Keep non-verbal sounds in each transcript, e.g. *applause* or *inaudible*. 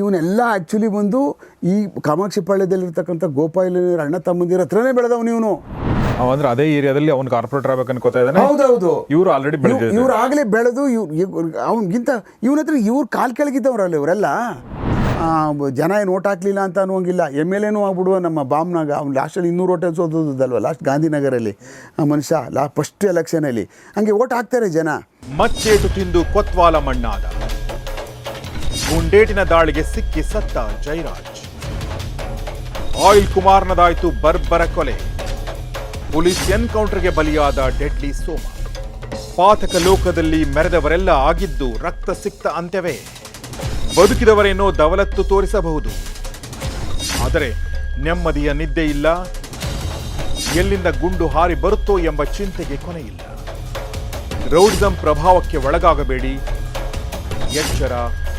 ಇವನೆಲ್ಲ actually ಬಂದು ಈ ಕಾಮಾಕ್ಷಿಪಾಳ್ಯದಲ್ಲಿರ್ತಕ್ಕಂಥ ಗೋಪಾಲನೀರ್ ಅಣ್ಣ ತಮ್ಮಂದಿರ ಹತ್ರನೇ ಬೆಳೆದವನು ಇವನು. ಅಂದ್ರೆ ಅದೇ ಏರಿಯಾದಲ್ಲಿ ಅವ್ನು ಕಾರ್ಪೊರೇಟ್ ಆಗ್ಬೇಕು ಅನ್ಕೋತಾ ಇದ್ದಾನೆ. ಹೌದೌದು. ಇವರು ಆಲ್ರೆಡಿ ಬೆಳೆದ ಇವ್ರು ಆಗಲೇ ಬೆಳೆದು ಇವ್ರು ಅವನಿಗಿಂತ ಇವನ ಹತ್ರ ಇವ್ರು ಕಾಲ್ ಕೆಳಗಿದ್ದವ್ರಲ್ಲ ಇವರೆಲ್ಲ? ಜನ ಏನು ಓಟ್ ಹಾಕ್ಲಿಲ್ಲ ಅಂತ ಅನ್ನೋಂಗಿಲ್ಲ ಎಂ ಎಲ್ ಎನೂ ಆಗ್ಬಿಡುವ ನಮ್ಮ ಬಾಮ್ನಾಗ. ಅವ್ನು ಲಾಸ್ಟಲ್ಲಿ ಇನ್ನೂರು ಓಟ್ ಸೋದೋದಲ್ವ ಲಾಸ್ಟ್ ಗಾಂಧಿನಗರಲ್ಲಿ. ಆ ಮನುಷ್ಯ ಲಾ ಫಸ್ಟ್ ಎಲೆಕ್ಷನಲ್ಲಿ ಹಂಗೆ ಓಟ್ ಹಾಕ್ತಾರೆ ಜನ. ಮಚ್ಚೇಟು ತಿಂದು ಕೊತ್ವಾಲ ಮಣ್ಣಾದ. ಗುಂಡೇಟಿನ ದಾಳಿಗೆ ಸಿಕ್ಕಿ ಸತ್ತ ಜೈರಾಜ್. ಆಯಿಲ್ ಕುಮಾರ್ನದಾಯಿತು ಬರ್ಬರ ಕೊಲೆ. ಪೊಲೀಸ್ ಎನ್ಕೌಂಟರ್ಗೆ ಬಲಿಯಾದ ಡೆಡ್ಲಿ ಸೋಮ. ಪಾತಕ ಲೋಕದಲ್ಲಿ ಮೆರೆದವರೆಲ್ಲ ಆಗಿದ್ದು ರಕ್ತ ಸಿಕ್ತ ಅಂತ್ಯವೇ. ಬದುಕಿದವರೇನೋ ದವಲತ್ತು ತೋರಿಸಬಹುದು. ಆದರೆ ನೆಮ್ಮದಿಯ ನಿದ್ದೆ ಇಲ್ಲ. ಎಲ್ಲಿಂದ ಗುಂಡು ಹಾರಿ ಬರುತ್ತೋ ಎಂಬ ಚಿಂತೆಗೆ ಕೊನೆಯಿಲ್ಲ. ರೌಡಿಸಂ ಪ್ರಭಾವಕ್ಕೆ ಒಳಗಾಗಬೇಡಿ. ಎಚ್ಚರ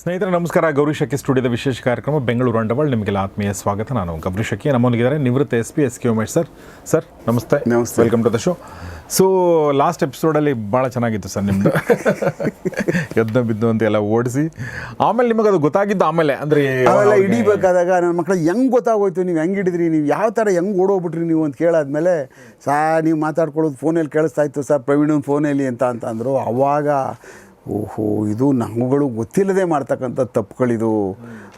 ಸ್ನೇಹಿತರೆ ನಮಸ್ಕಾರ. ಗೌರಿ ಶಕ್ಕಿ ಸ್ಟುಡಿಯೋದ ವಿಶೇಷ ಕಾರ್ಯಕ್ರಮ ಬೆಂಗಳೂರು ಅಂಡವಾಳ್ ನಿಮಗೆಲ್ಲ ಆತ್ಮೀಯ ಸ್ವಾಗತ. ನಾನು ಗೌರಿ ಶಕ್ಕಿ ನಮ್ಮೊಂದಿಗಿದ್ದಾರೆ ನಿವೃತ್ತ S P S K Umesh sir. Sir ನಮಸ್ತೆ. ನಮಸ್ತೆ. Welcome to the show so last ಎಪಿಸೋಡಲ್ಲಿ ಭಾಳ ಚೆನ್ನಾಗಿತ್ತು ಸರ್ ನಿಮ್ಮದು ಎದ್ದು *laughs* ಬಿದ್ದು ಅಂತ ಎಲ್ಲ ಓಡಿಸಿ. ಆಮೇಲೆ ನಿಮಗೆ ಅದು ಗೊತ್ತಾಗಿದ್ದು ಆಮೇಲೆ. ಅಂದರೆ ಅವೆಲ್ಲ ಹಿಡಿಬೇಕಾದಾಗ ನನ್ನ ಮಕ್ಕಳು ಹೆಂಗೆ ಗೊತ್ತಾಗೋಯ್ತು? ನೀವು ಹೆಂಗೆ ಹಿಡಿದ್ರಿ? ನೀವು ಯಾವ ಥರ ಹೆಂಗೆ ಓಡೋಗ್ಬಿಟ್ರಿ ನೀವು ಅಂತ ಕೇಳಾದ್ಮೇಲೆ ಸಾ ನೀವು ಮಾತಾಡ್ಕೊಳ್ಳೋದು ಫೋನಲ್ಲಿ ಕೇಳಿಸ್ತಾ ಇತ್ತು ಸರ್ ಪ್ರವೀಣ್ ಫೋನಲ್ಲಿ ಅಂತ ಅಂತ ಅಂದರು. ಅವಾಗ ಓಹೋ ಇದು ನಂಗುಗಳು ಗೊತ್ತಿಲ್ಲದೆ ಮಾಡ್ತಕ್ಕಂಥ ತಪ್ಪುಗಳಿದು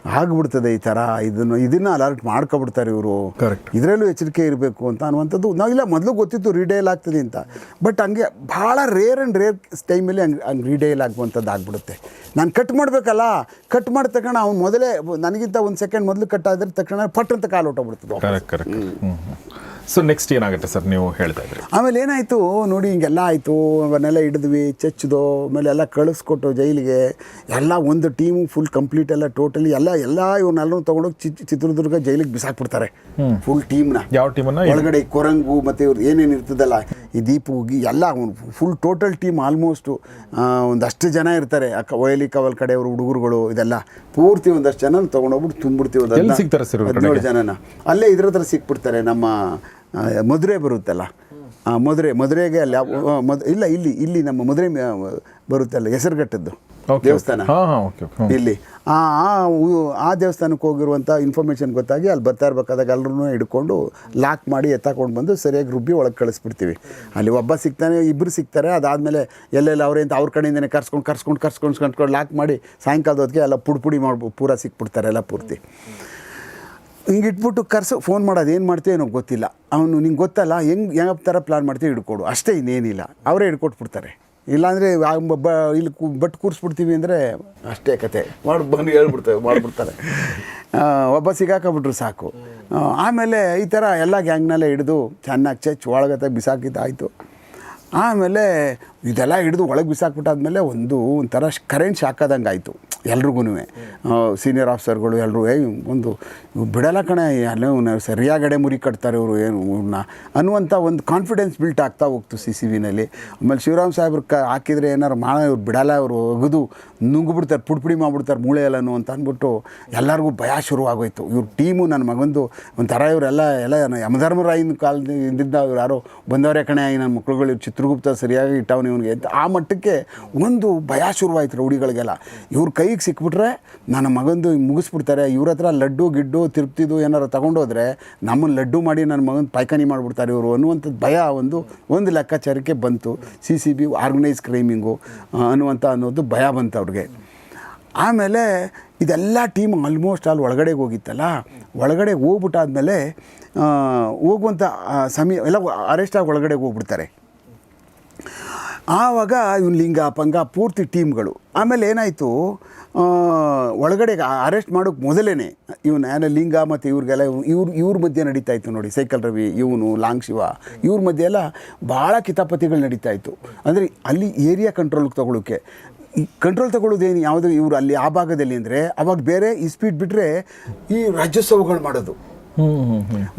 ಆಗ್ಬಿಡ್ತದೆ ಈ ಥರ. ಇದನ್ನು ಇದನ್ನು ಅಲರ್ಟ್ ಮಾಡ್ಕೊಬಿಡ್ತಾರೆ ಇವರು. ಕರೆಕ್ಟ್ ಇದರಲ್ಲೂ ಎಚ್ಚರಿಕೆ ಇರಬೇಕು ಅಂತ ಅನ್ನುವಂಥದ್ದು ನಾವಿಲ್ಲ ಮೊದಲು ಗೊತ್ತಿತ್ತು ರೀಡೇಲ್ ಆಗ್ತದೆ ಅಂತ. ಬಟ್ ಹಂಗೆ ಭಾಳ ರೇರ್ ಆ್ಯಂಡ್ ರೇರ್ ಟೈಮಲ್ಲಿ ಹಂಗೆ ಹಂಗೆ ರೀಡೇಲ್ ಆಗುವಂಥದ್ದು ಆಗ್ಬಿಡುತ್ತೆ. ನಾನು ಕಟ್ ಮಾಡಬೇಕಲ್ಲ? ಕಟ್ ಮಾಡಿದ ತಕ್ಷಣ ಅವ್ನು ಮೊದಲೇ ನನಗಿಂತ ಒಂದು ಸೆಕೆಂಡ್ ಮೊದಲು ಕಟ್ ಆದರೆ ತಕ್ಷಣ ಪಟ್ ಅಂತ ಕಾಲು ಹೊಟ್ಟೋಗ್ಬಿಡ್ತದೆ ಕರೆಕ್ಟ್ ಕರೆಕ್ಟ್ ಹ್ಞೂ ಸೊ ನೆಕ್ಸ್ಟ್ ಏನಾಗುತ್ತೆ ಸರ್ ನೀವು ಹೇಳ್ತಾ ಇದ್ರಿ? ಆಮೇಲೆ ಏನಾಯಿತು ನೋಡಿ ಹಿಂಗೆಲ್ಲ ಆಯಿತು ಅವನ್ನೆಲ್ಲ ಹಿಡಿದ್ವಿ ಚಚ್ಚಿದೋ ಆಮೇಲೆ ಎಲ್ಲ ಕಳಿಸ್ಕೊಟ್ಟು ಜೈಲಿಗೆ. ಎಲ್ಲ ಒಂದು ಟೀಮು ಫುಲ್ ಕಂಪ್ಲೀಟ್ ಎಲ್ಲ ಟೋಟಲಿ ಎಲ್ಲ ಎಲ್ಲ ಇವನ್ನೆಲ್ಲರೂ ತೊಗೊಂಡೋಗಿ ಚಿ ಚಿತ್ರದುರ್ಗ ಜೈಲಿಗೆ ಬಿಸಾಕ್ಬಿಡ್ತಾರೆ. ಫುಲ್ ಟೀಮ್ನ ಯಾವ ಟೀಮನ್ನು ಒಳಗಡೆ ಕೊರಂಗು ಮತ್ತು ಇವ್ರು ಏನೇನು ಇರ್ತದಲ್ಲ ಈ ದೀಪು ಹೋಗಿ ಎಲ್ಲ ಫುಲ್ ಟೋಟಲ್ ಟೀಮ್ ಆಲ್ಮೋಸ್ಟು ಒಂದಷ್ಟು ಜನ ಇರ್ತಾರೆ. ಅಕ್ಕ ಒಯಲಿ ಕವಲ್ ಕಡೆಯವರು ಹುಡುಗರುಗಳು ಇದೆಲ್ಲ ಪೂರ್ತಿ ಒಂದಷ್ಟು ಜನ ತೊಗೊಂಡೋಗ್ಬಿಟ್ಟು ತುಂಬಿಡ್ತೀವಿ ಒಂದು ಹದಿನೇಳು ಜನನ. ಅಲ್ಲೇ ಇದ್ರ ಹತ್ರ ಸಿಕ್ಬಿಡ್ತಾರೆ ನಮ್ಮ ಮಧುರೆ ಬರುತ್ತಲ್ಲ. ಆ, ಮಧುರೆ ಮಧುರೆಗೆ ಅಲ್ಲಿ ಇಲ್ಲ ಇಲ್ಲಿ ಇಲ್ಲಿ ನಮ್ಮ ಮಧುರೆ ಬರುತ್ತಲ್ಲ ಹೆಸರುಘಟ್ಟದ್ದು ದೇವಸ್ಥಾನ. ಇಲ್ಲಿ. ಆ ಆ ದೇವಸ್ಥಾನಕ್ಕೆ ಹೋಗಿರುವಂಥ ಇನ್ಫಾರ್ಮೇಷನ್ ಗೊತ್ತಾಗಿ ಅಲ್ಲಿ ಬರ್ತಾ ಇರ್ಬೇಕಾದಾಗ ಎಲ್ಲರೂ ಹಿಡ್ಕೊಂಡು ಲಾಕ್ ಮಾಡಿ ಎತ್ತಾಕೊಂಡು ಬಂದು ಸರಿಯಾಗಿ ರುಬ್ಬಿ ಒಳಗೆ ಕಳಿಸ್ಬಿಡ್ತೀವಿ. ಅಲ್ಲಿ ಒಬ್ಬ ಸಿಗ್ತಾನೆ ಇಬ್ಬರು ಸಿಗ್ತಾರೆ ಅದಾದಮೇಲೆ ಎಲ್ಲೆಲ್ಲ ಅವ್ರಿಂದ ಅವ್ರ ಕಡೆಯಿಂದನೇ ಕರ್ಸ್ಕೊಂಡು ಕರ್ಸ್ಕೊಂಡು ಕರ್ಸ್ಕೊಂಡು ಕರ್ಸ್ಕೊಂಡು ಲಾಕ್ ಮಾಡಿ ಸಾಯಂಕಾಲದ ಹೊತ್ತಿಗೆ ಎಲ್ಲ ಪುಡಿ ಪುಡಿ ಮಾಡ್ಬೋದು ಪೂರ ಸಿಕ್ಬಿಡ್ತಾರೆ ಎಲ್ಲ ಪೂರ್ತಿ. ಹಿಂಗೆ ಇಟ್ಬಿಟ್ಟು ಕರ್ಸು ಫೋನ್ ಮಾಡೋದು ಏನು ಮಾಡ್ತೀವಿ ಏನೋ ಗೊತ್ತಿಲ್ಲ. ಅವನು ನಿಂಗೆ ಗೊತ್ತಲ್ಲ ಹೆಂಗೆ ಯಾವ ಥರ ಪ್ಲಾನ್ ಮಾಡ್ತೀವಿ ಹಿಡ್ಕೊಡು. ಅಷ್ಟೇ ಇನ್ನೇನಿಲ್ಲ. ಅವರೇ ಹಿಡ್ಕೊಟ್ಬಿಡ್ತಾರೆ. ಇಲ್ಲಾಂದರೆ ಬ ಇಲ್ಲಿ ಬಟ್ ಕೂರಿಸ್ಬಿಡ್ತೀವಿ ಅಂದರೆ ಅಷ್ಟೇ ಕತೆ. ಮಾಡಿ ಬಂದು ಹೇಳ್ಬಿಡ್ತೇವೆ ಮಾಡಿಬಿಡ್ತಾರೆ. ಒಬ್ಬ ಸಿಗಾಕಬಿಟ್ರು ಸಾಕು. ಆಮೇಲೆ ಈ ಥರ ಎಲ್ಲ ಗ್ಯಾಂಗ್ನಲ್ಲೇ ಹಿಡಿದು ಚೆನ್ನಾಗಿ ಚಚ್ ಒಳಗತ್ತೆ ಬಿಸಾಕಿದ್ದಾಯಿತು. ಆಮೇಲೆ ಇದೆಲ್ಲ ಹಿಡಿದು ಒಳಗೆ ಬಿಸಾಕ್ಬಿಟ್ಟಾದ್ಮೇಲೆ ಒಂದು ಒಂಥರ ಕರೆಂಟ್ ಶಾಕ್ ಆದಂಗೆ ಆಯಿತು. ಎಲ್ರಿಗೂ ಸೀನಿಯರ್ ಆಫೀಸರ್ಗಳು ಎಲ್ಲರೂ ಏ ಒಂದು ಬಿಡಲ್ಲ ಕಣೆ ಅಲ್ಲೇ ಸರಿಯಾಗಡೆ ಮುರಿ ಕಟ್ತಾರೆ ಇವರು, ಏನು ಇವ್ರನ್ನ ಅನ್ನುವಂಥ ಒಂದು ಕಾನ್ಫಿಡೆನ್ಸ್ ಬಿಲ್ಟ್ ಆಗ್ತಾ ಹೋಗ್ತು ಸಿ ಸಿ ವಿನಲ್ಲಿ ಆಮೇಲೆ ಶಿವರಾಮ್ ಸಾಹೇಬ್ರು ಕ ಹಾಕಿದರೆ ಏನಾರು ಮಾಡ ಇವ್ರು ಬಿಡಲ್ಲ, ಇವರು ಒಗೆದು ನುಂಗ್ಬಿಡ್ತಾರೆ ಪುಡಿ ಮಾಡಿಬಿಡ್ತಾರೆ ಮೂಳೆ ಎಲ್ಲನೂ ಅಂತ ಅಂದ್ಬಿಟ್ಟು ಎಲ್ಲರಿಗೂ ಭಯ ಶುರುವಾಗೋಯ್ತು. ಇವ್ರ ಟೀಮು ನನ್ನ ಮಗಂದು, ಒಂಥರ ಇವರೆಲ್ಲ, ಎಲ್ಲ ಯಮಧರ್ಮರಾಯನ ಕಾಲದಿಂದ ಇವ್ರು ಯಾರೋ ಬಂದವರೇ ಕಣೆ ನನ್ನ ಮಕ್ಳುಗಳು, ಇವ್ರು ಚಿತ್ರಗುಪ್ತ ಸರಿಯಾಗಿ ಇಟ್ಟವನು ಇವನಿಗೆ ಅಂತ ಆ ಮಟ್ಟಕ್ಕೆ ಒಂದು ಭಯ ಶುರುವಾಯ್ತು ರೌಡಿಗಳಿಗೆಲ್ಲ. ಇವ್ರ ಕೈಗೆ ಸಿಕ್ಬಿಟ್ರೆ ನನ್ನ ಮಗಂದು ಮುಗಿಸ್ಬಿಡ್ತಾರೆ. ಇವ್ರ ಹತ್ರ ಲಡ್ಡು, ಗಿಡ್ಡು ತಿರುಪ್ತಿದ್ದು ಏನಾರು ತಗೊಂಡೋದ್ರೆ ನಮ್ಮನ್ನು ಲಡ್ಡು ಮಾಡಿ ನನ್ನ ಮಗನ ಪೈಕನಿ ಮಾಡಿಬಿಡ್ತಾರೆ ಇವರು ಅನ್ನುವಂಥದ್ದು ಭಯ ಒಂದು ಒಂದು ಲೆಕ್ಕಾಚಾರಕ್ಕೆ ಬಂತು. ಸಿ ಸಿ ಬಿ ಆರ್ಗನೈಸ್ ಕ್ರೈಮಿಂಗು ಅನ್ನುವಂಥ ಅನ್ನೋದು ಭಯ ಬಂತು ಅವ್ರಿಗೆ. ಆಮೇಲೆ ಇದೆಲ್ಲ ಟೀಮ್ ಆಲ್ಮೋಸ್ಟ್ ಆಲ್ ಒಳಗಡೆಗೆ ಹೋಗಿತ್ತಲ್ಲ. ಒಳಗಡೆ ಹೋಗ್ಬಿಟ್ಟಾದ್ಮೇಲೆ ಹೋಗುವಂಥ ಸಮಯ, ಎಲ್ಲ ಅರೆಸ್ಟ್ ಆಗಿ ಒಳಗಡೆ ಹೋಗ್ಬಿಡ್ತಾರೆ. ಆವಾಗ ಇವನು ಲಿಂಗ ಪಂಗ ಪೂರ್ತಿ ಟೀಮ್ಗಳು. ಆಮೇಲೆ ಏನಾಯಿತು ಒಳಗಡೆ ಅರೆಸ್ಟ್ ಮಾಡೋಕ್ಕೆ ಮೊದಲೇ ಇವನು ಲಿಂಗ ಮತ್ತು ಇವ್ರಿಗೆಲ್ಲ ಇವ್ರು ಇವ್ರ ಮಧ್ಯೆ ನಡೀತಾ ಇತ್ತು ನೋಡಿ ಸೈಕಲ್ ರವಿ ಇವನು ಲಾಂಗ್ ಶಿವ. ಇವ್ರ ಮಧ್ಯೆ ಎಲ್ಲ ಭಾಳ ಕಿತಾಪತಿಗಳು ನಡೀತಾ ಇತ್ತು. ಅಂದರೆ ಅಲ್ಲಿ ಏರಿಯಾ ಕಂಟ್ರೋಲ್ಗೆ ತಗೊಳ್ಳೋಕ್ಕೆ ಕಂಟ್ರೋಲ್ ತಗೊಳ್ಳೋದೇನು ಯಾವುದು ಇವರು ಅಲ್ಲಿ ಆ ಭಾಗದಲ್ಲಿ ಅಂದರೆ ಅವಾಗ ಬೇರೆ ಈ ಸ್ಪೀಡ್ ಬಿಟ್ಟರೆ ಈ ರಾಜ್ಯೋತ್ಸವಗಳು ಮಾಡೋದು.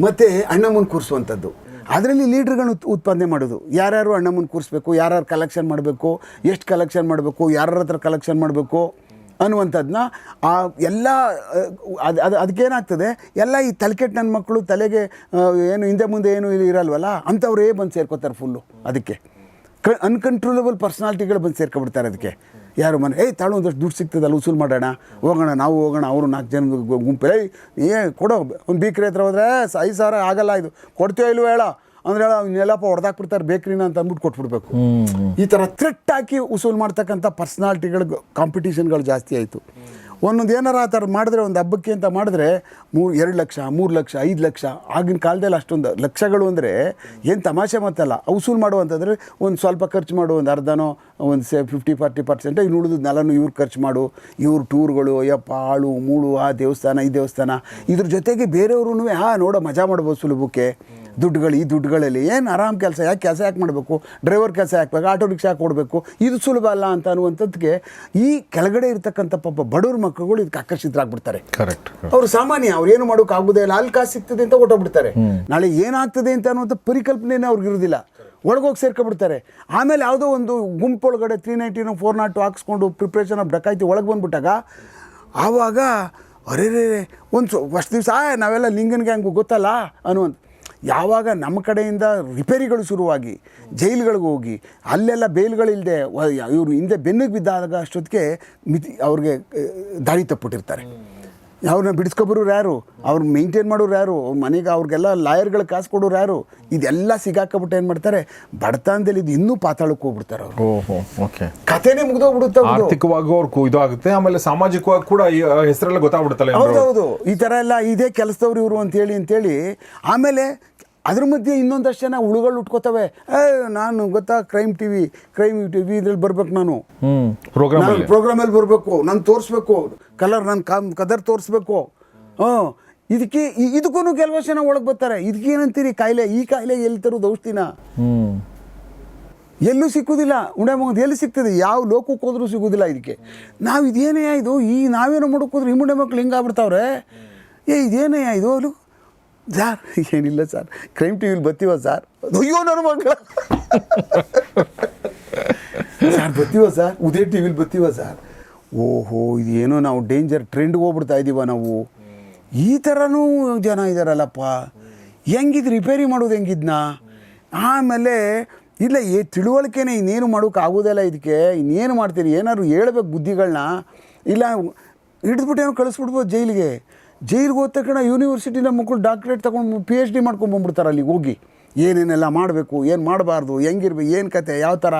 ಮತ್ತು ಅಣ್ಣಮ್ಮನ ಕೂರಿಸುವಂಥದ್ದು. ಅದರಲ್ಲಿ ಲೀಡ್ರ್ಗಳನ್ನ ಉತ್ಪಾದನೆ ಮಾಡೋದು. ಯಾರ್ಯಾರು ಅಣ್ಣಮ್ಮನ ಕೂರಿಸ್ಬೇಕು, ಯಾರ್ಯಾರು ಕಲೆಕ್ಷನ್ ಮಾಡಬೇಕು, ಎಷ್ಟು ಕಲೆಕ್ಷನ್ ಮಾಡಬೇಕು, ಯಾರ್ಯಾರ ಹತ್ರ ಕಲೆಕ್ಷನ್ ಮಾಡಬೇಕು ಅನ್ನುವಂಥದ್ದನ್ನ ಆ ಎಲ್ಲ ಅದು ಅದು, ಅದಕ್ಕೇನಾಗ್ತದೆ, ಎಲ್ಲ ಈ ತಲೆಕೆಟ್ಟು ನನ್ನ ಮಕ್ಕಳು ತಲೆಗೆ ಏನು ಹಿಂದೆ ಮುಂದೆ ಏನು ಇರಲ್ವಲ್ಲ, ಅಂಥವ್ರೇ ಬಂದು ಸೇರ್ಕೋತಾರೆ ಫುಲ್ಲು ಅದಕ್ಕೆ. ಕ ಅನ್ಕಂಟ್ರೋಲಬಲ್ ಪರ್ಸ್ನಾಲ್ಟಿಗಳು ಬಂದು ಸೇರ್ಕೊಬಿಡ್ತಾರೆ ಅದಕ್ಕೆ. ಯಾರು ಮನೆ, ಏಯ್, ತಾಳು ಒಂದಷ್ಟು ದುಡ್ಡು ಸಿಗ್ತದಲ್ಲ ಉಸೂಲು ಮಾಡೋಣ, ಹೋಗೋಣ, ನಾವು ಹೋಗೋಣ, ಅವರು ನಾಲ್ಕು ಜನ ಗುಂಪು ಏ ಕೊಡೋ, ಒಂದು ಬೇಕ್ರಿ ಹತ್ರ ಹೋದ್ರೆ ಐದು ಸಾವಿರ ಆಗಲ್ಲ ಇದು ಕೊಡ್ತೀವೋ ಇಲ್ವೋ ಹೇಳೋ? ಅಂದ್ರೆ ಇನ್ನೆಲ್ಲಪ್ಪ ಹೊಡೆದಾಕ್ಬಿಡ್ತಾರೆ ಬೇಕ್ರಿನ ಅಂತ ಅಂದ್ಬಿಟ್ಟು ಕೊಟ್ಬಿಡ್ಬೇಕು. ಈ ಥರ ಥ್ರೆಟ್ ಹಾಕಿ ಉಸೂಲು ಮಾಡ್ತಕ್ಕಂಥ ಪರ್ಸ್ನಾಲ್ಟಿಗಳು ಕಾಂಪಿಟೀಷನ್ಗಳು ಜಾಸ್ತಿ ಆಯಿತು. ಒಂದೊಂದು ಏನಾರ ಆ ಥರ ಮಾಡಿದ್ರೆ, ಒಂದು ಹಬ್ಬಕ್ಕೆ ಅಂತ ಮಾಡಿದ್ರೆ ಮೂರು ಎರಡು ಲಕ್ಷ ಮೂರು ಲಕ್ಷ ಐದು ಲಕ್ಷ. ಆಗಿನ ಕಾಲದಲ್ಲಿ ಅಷ್ಟೊಂದು. ಲಕ್ಷಗಳು ಅಂದರೆ ಏನು ತಮಾಷೆ ಮತ್ತಲ್ಲ ವಸೂಲು ಮಾಡುವಂಥದ್ರೆ ಒಂದು ಸ್ವಲ್ಪ ಖರ್ಚು ಮಾಡು ಒಂದು ಅರ್ಧನೋ ಒಂದು ಸೆ ಫಿಫ್ಟಿ ಫಾರ್ಟಿ ಪರ್ಸೆಂಟ್ ಇನ್ನು ನೆಲನು ಇವ್ರು ಖರ್ಚು ಮಾಡು. ಇವ್ರ ಟೂರ್ಗಳು ಅಯ್ಯಪ್ಪ ಆಳು ಮೂಳು ಆ ದೇವಸ್ಥಾನ ಈ ದೇವಸ್ಥಾನ. ಇದ್ರ ಜೊತೆಗೆ ಬೇರೆಯವ್ರೂ ಹಾಂ ನೋಡೋ ಮಜಾ ಮಾಡ್ಬೋದು ಸುಲಭಕ್ಕೆ. ದುಡ್ಡುಗಳು ಈ ದುಡ್ಡುಗಳಲ್ಲಿ ಏನು ಆರಾಮ್ ಕೆಲಸ ಯಾಕೆ ಕೆಲಸ ಯಾಕೆ ಮಾಡಬೇಕು? ಡ್ರೈವರ್ ಕೆಲಸ ಹಾಕ್ಬೇಕು? ಆಟೋ ರಿಕ್ಷಾ ಕೊಡಬೇಕು? ಇದು ಸುಲಭ ಅಲ್ಲ ಅಂತ ಅನ್ನುವಂಥದ್ದಕ್ಕೆ ಈ ಕೆಳಗಡೆ ಇರ್ತಕ್ಕಂಥ ಪಾಪ ಬಡವ್ರ ಮಕ್ಕಳುಗಳು ಇದಕ್ಕೆ ಆಕರ್ಷಿತರಾಗ್ಬಿಡ್ತಾರೆ. ಕರೆಕ್ಟ್ ಅವರು ಸಾಮಾನ್ಯ ಅವ್ರು ಏನು ಮಾಡೋಕೆ ಆಗುದೇ ಇಲ್ಲ. ಅಲ್ಲಿ ಕಾಸು ಸಿಗ್ತದೆ ಅಂತ ಹೊಟ್ಟೋಗ್ಬಿಡ್ತಾರೆ ನಾಳೆ ಏನಾಗ್ತದೆ ಅಂತ ಅನ್ನುವಂಥ ಪರಿಕಲ್ಪನೆನೇ ಅವ್ರಿಗೆ ಇರೋದಿಲ್ಲ. ಒಳಗೋಗಿ ಸೇರ್ಕೊಬಿಡ್ತಾರೆ ಆಮೇಲೆ ಯಾವುದೋ ಒಂದು ಗುಂಪೊಳಗಡೆ three ninety nine four naught two ಹಾಕ್ಸ್ಕೊಂಡು preparation of ಡಕಾಯ್ತಿ ಒಳಗೆ ಬಂದ್ಬಿಟ್ಟಾಗ ಆವಾಗ ಅರೆ ಒಂದು ಫಸ್ಟ್ ದಿವಸ ನಾವೆಲ್ಲ ಲಿಂಗನ್ ಗ್ಯಾಂಗು ಗೊತ್ತಲ್ಲ? ಅನ್ನುವಂಥ ಯಾವಾಗ ನಮ್ಮ ಕಡೆಯಿಂದ ರಿಪೇರಿಗಳು ಶುರುವಾಗಿ ಜೈಲುಗಳಿಗೆ ಹೋಗಿ ಅಲ್ಲೆಲ್ಲ ಬೇಲ್ಗಳಿಲ್ಲದೆ ಇವರು ಹಿಂದೆ ಬೆನ್ನಿಗೆ ಬಿದ್ದಾಗ ಅಷ್ಟೊತ್ತಿಗೆ ಮಿತಿ ಅವ್ರಿಗೆ ದಾರಿ ತಪ್ಪಿಟ್ಟಿರ್ತಾರೆ. ಅವ್ರನ್ನ ಬಿಡಿಸ್ಕೊಬರೋರು ಯಾರು? ಅವ್ರು ಮೇಂಟೈನ್ ಮಾಡೋರು ಯಾರು? ಅವ್ರ ಮನೆಗೆ ಅವ್ರಿಗೆಲ್ಲ ಲಾಯರ್ಗಳು ಕಾಸು ಕೊಡೋರು ಯಾರು? ಇದೆಲ್ಲ ಸಿಗಾಕಬಿಟ್ಟು ಏನು ಮಾಡ್ತಾರೆ? ಬಡತನದಲ್ಲಿ ಇದು ಇನ್ನೂ ಪಾತಾಳಕ್ಕೆ ಹೋಗ್ಬಿಡ್ತಾರೆ ಅವರು. ಓಹೋ ಓಕೆ. ಕಥೆನೇ ಮುಗ್ದೋಗ್ಬಿಡುತ್ತೆ ಅವ್ರ್ದು. ಆರ್ಥಿಕವಾಗಿ ಅವ್ರು ಇದು ಆಗುತ್ತೆ ಆಮೇಲೆ ಸಾಮಾಜಿಕವಾಗಿ ಕೂಡ ಈ ಹೆಸರೆಲ್ಲ ಗೊತ್ತಾಗ್ಬಿಡುತ್ತಲ್ಲ ಹೌದು ಹೌದೌದು. ಈ ಥರ ಎಲ್ಲ ಇದೇ ಕೆಲಸದವ್ರು ಇವರು ಅಂತೇಳಿ ಅಂತೇಳಿ ಆಮೇಲೆ ಅದ್ರ ಮಧ್ಯೆ ಇನ್ನೊಂದಷ್ಟು ಜನ ಹುಳುಗಳು ಉಟ್ಕೋತವೆ. ಏ ನಾನು ಗೊತ್ತಾ crime T V crime T V ಇದ್ರಲ್ಲಿ ಬರ್ಬೇಕು ನಾನು. ಹ್ಮ್ ಪ್ರೋಗ್ರಾಮ್ ನಾನು ಪ್ರೋಗ್ರಾಮಲ್ಲಿ ಬರಬೇಕು ನಾನು ತೋರಿಸ್ಬೇಕು. ಕಲರ್ ನನ್ನ ಕಾಮ್, ಕದರ್ ತೋರಿಸ್ಬೇಕು. ಹ್ಞೂ. ಇದಕ್ಕೆ ಇದಕ್ಕೂ ಕೆಲವಷ್ಟು ಜನ ಒಳಗೆ ಬರ್ತಾರೆ. ಇದಕ್ಕೆ ಏನಂತೀರಿ ಕಾಯಿಲೆ? ಈ ಕಾಯಿಲೆ ಎಲ್ಲಿ ತರೋದು ಔಷಧಿನ? ಎಲ್ಲೂ ಸಿಕ್ಕುದಿಲ್ಲ. ಉಂಡೆ ಮಗದು ಎಲ್ಲಿ ಸಿಗ್ತದೆ? ಯಾವ ಲೋಕಕ್ಕೆ ಹೋದ್ರೂ ಸಿಗೋದಿಲ್ಲ ಇದಕ್ಕೆ. ನಾವು ಇದೇನೇ ಇದು ಈ ನಾವೇನೋ ಈ ಮುಂಡೆ ಮಕ್ಳು ಹಿಂಗಾಗ್ಬಿಡ್ತಾವ್ರೆ? ಏ, ಇದೇನೇ ಇದು ಅದು ಸಾರ್, ಏನಿಲ್ಲ ಸರ್. ಕ್ರೈಮ್ ಟಿ ವಿಲಿ ಬರ್ತೀವ ಸರ್? ಅಯ್ಯೋ, ನನ್ನ ಮಕ್ಕಳ ಸರ್, ಬರ್ತೀವ ಸರ್? ಉದಯ ಟಿ ವಿಲಿ ಬರ್ತೀವ ಸರ್? ಓಹೋ, ಇದೇನೋ ನಾವು ಡೇಂಜರ್ ಟ್ರೆಂಡ್ ಹೋಗ್ಬಿಡ್ತಾ ಇದ್ದೀವ ನಾವು. ಈ ಥರನೂ ಜನ ಇದ್ದಾರಲ್ಲಪ್ಪ ಹೆಂಗಿದ್ ರಿಪೇರಿ ಮಾಡೋದು ಹೆಂಗಿದ್ನ? ಆಮೇಲೆ, ಇಲ್ಲ, ಏ, ತಿಳುವಳಿಕೆನೇ ಇನ್ನೇನು ಮಾಡೋಕೆ ಆಗೋದಲ್ಲ ಇದಕ್ಕೆ ಇನ್ನೇನು ಮಾಡ್ತೀರಿ? ಏನಾದ್ರು ಹೇಳ್ಬೇಕು ಬುದ್ಧಿಗಳನ್ನ ಇಲ್ಲ, ಹಿಡಿದ್ಬಿಟ್ಟು ಏನೋ ಕಳಿಸ್ಬಿಡ್ಬೋದು ಜೈಲಿಗೆ. ಜೈಲಿಗೆ ಹೋದ ತಕ್ಷಣ ಯೂನಿವರ್ಸಿಟಿನ ಮಕ್ಕಳು ಡಾಕ್ಟ್ರೇಟ್ ತೊಗೊಂಡು ಪಿ ಎಚ್ ಡಿ ಮಾಡ್ಕೊಂಬಂದ್ಬಿಡ್ತಾರೆ ಅಲ್ಲಿಗೆ ಹೋಗಿ. ಏನೇನೆಲ್ಲ ಮಾಡಬೇಕು, ಏನು ಮಾಡಬಾರ್ದು ಹೆಂಗಿರ್ಬೇಕು ಏನು ಕತೆ, ಯಾವ ಥರ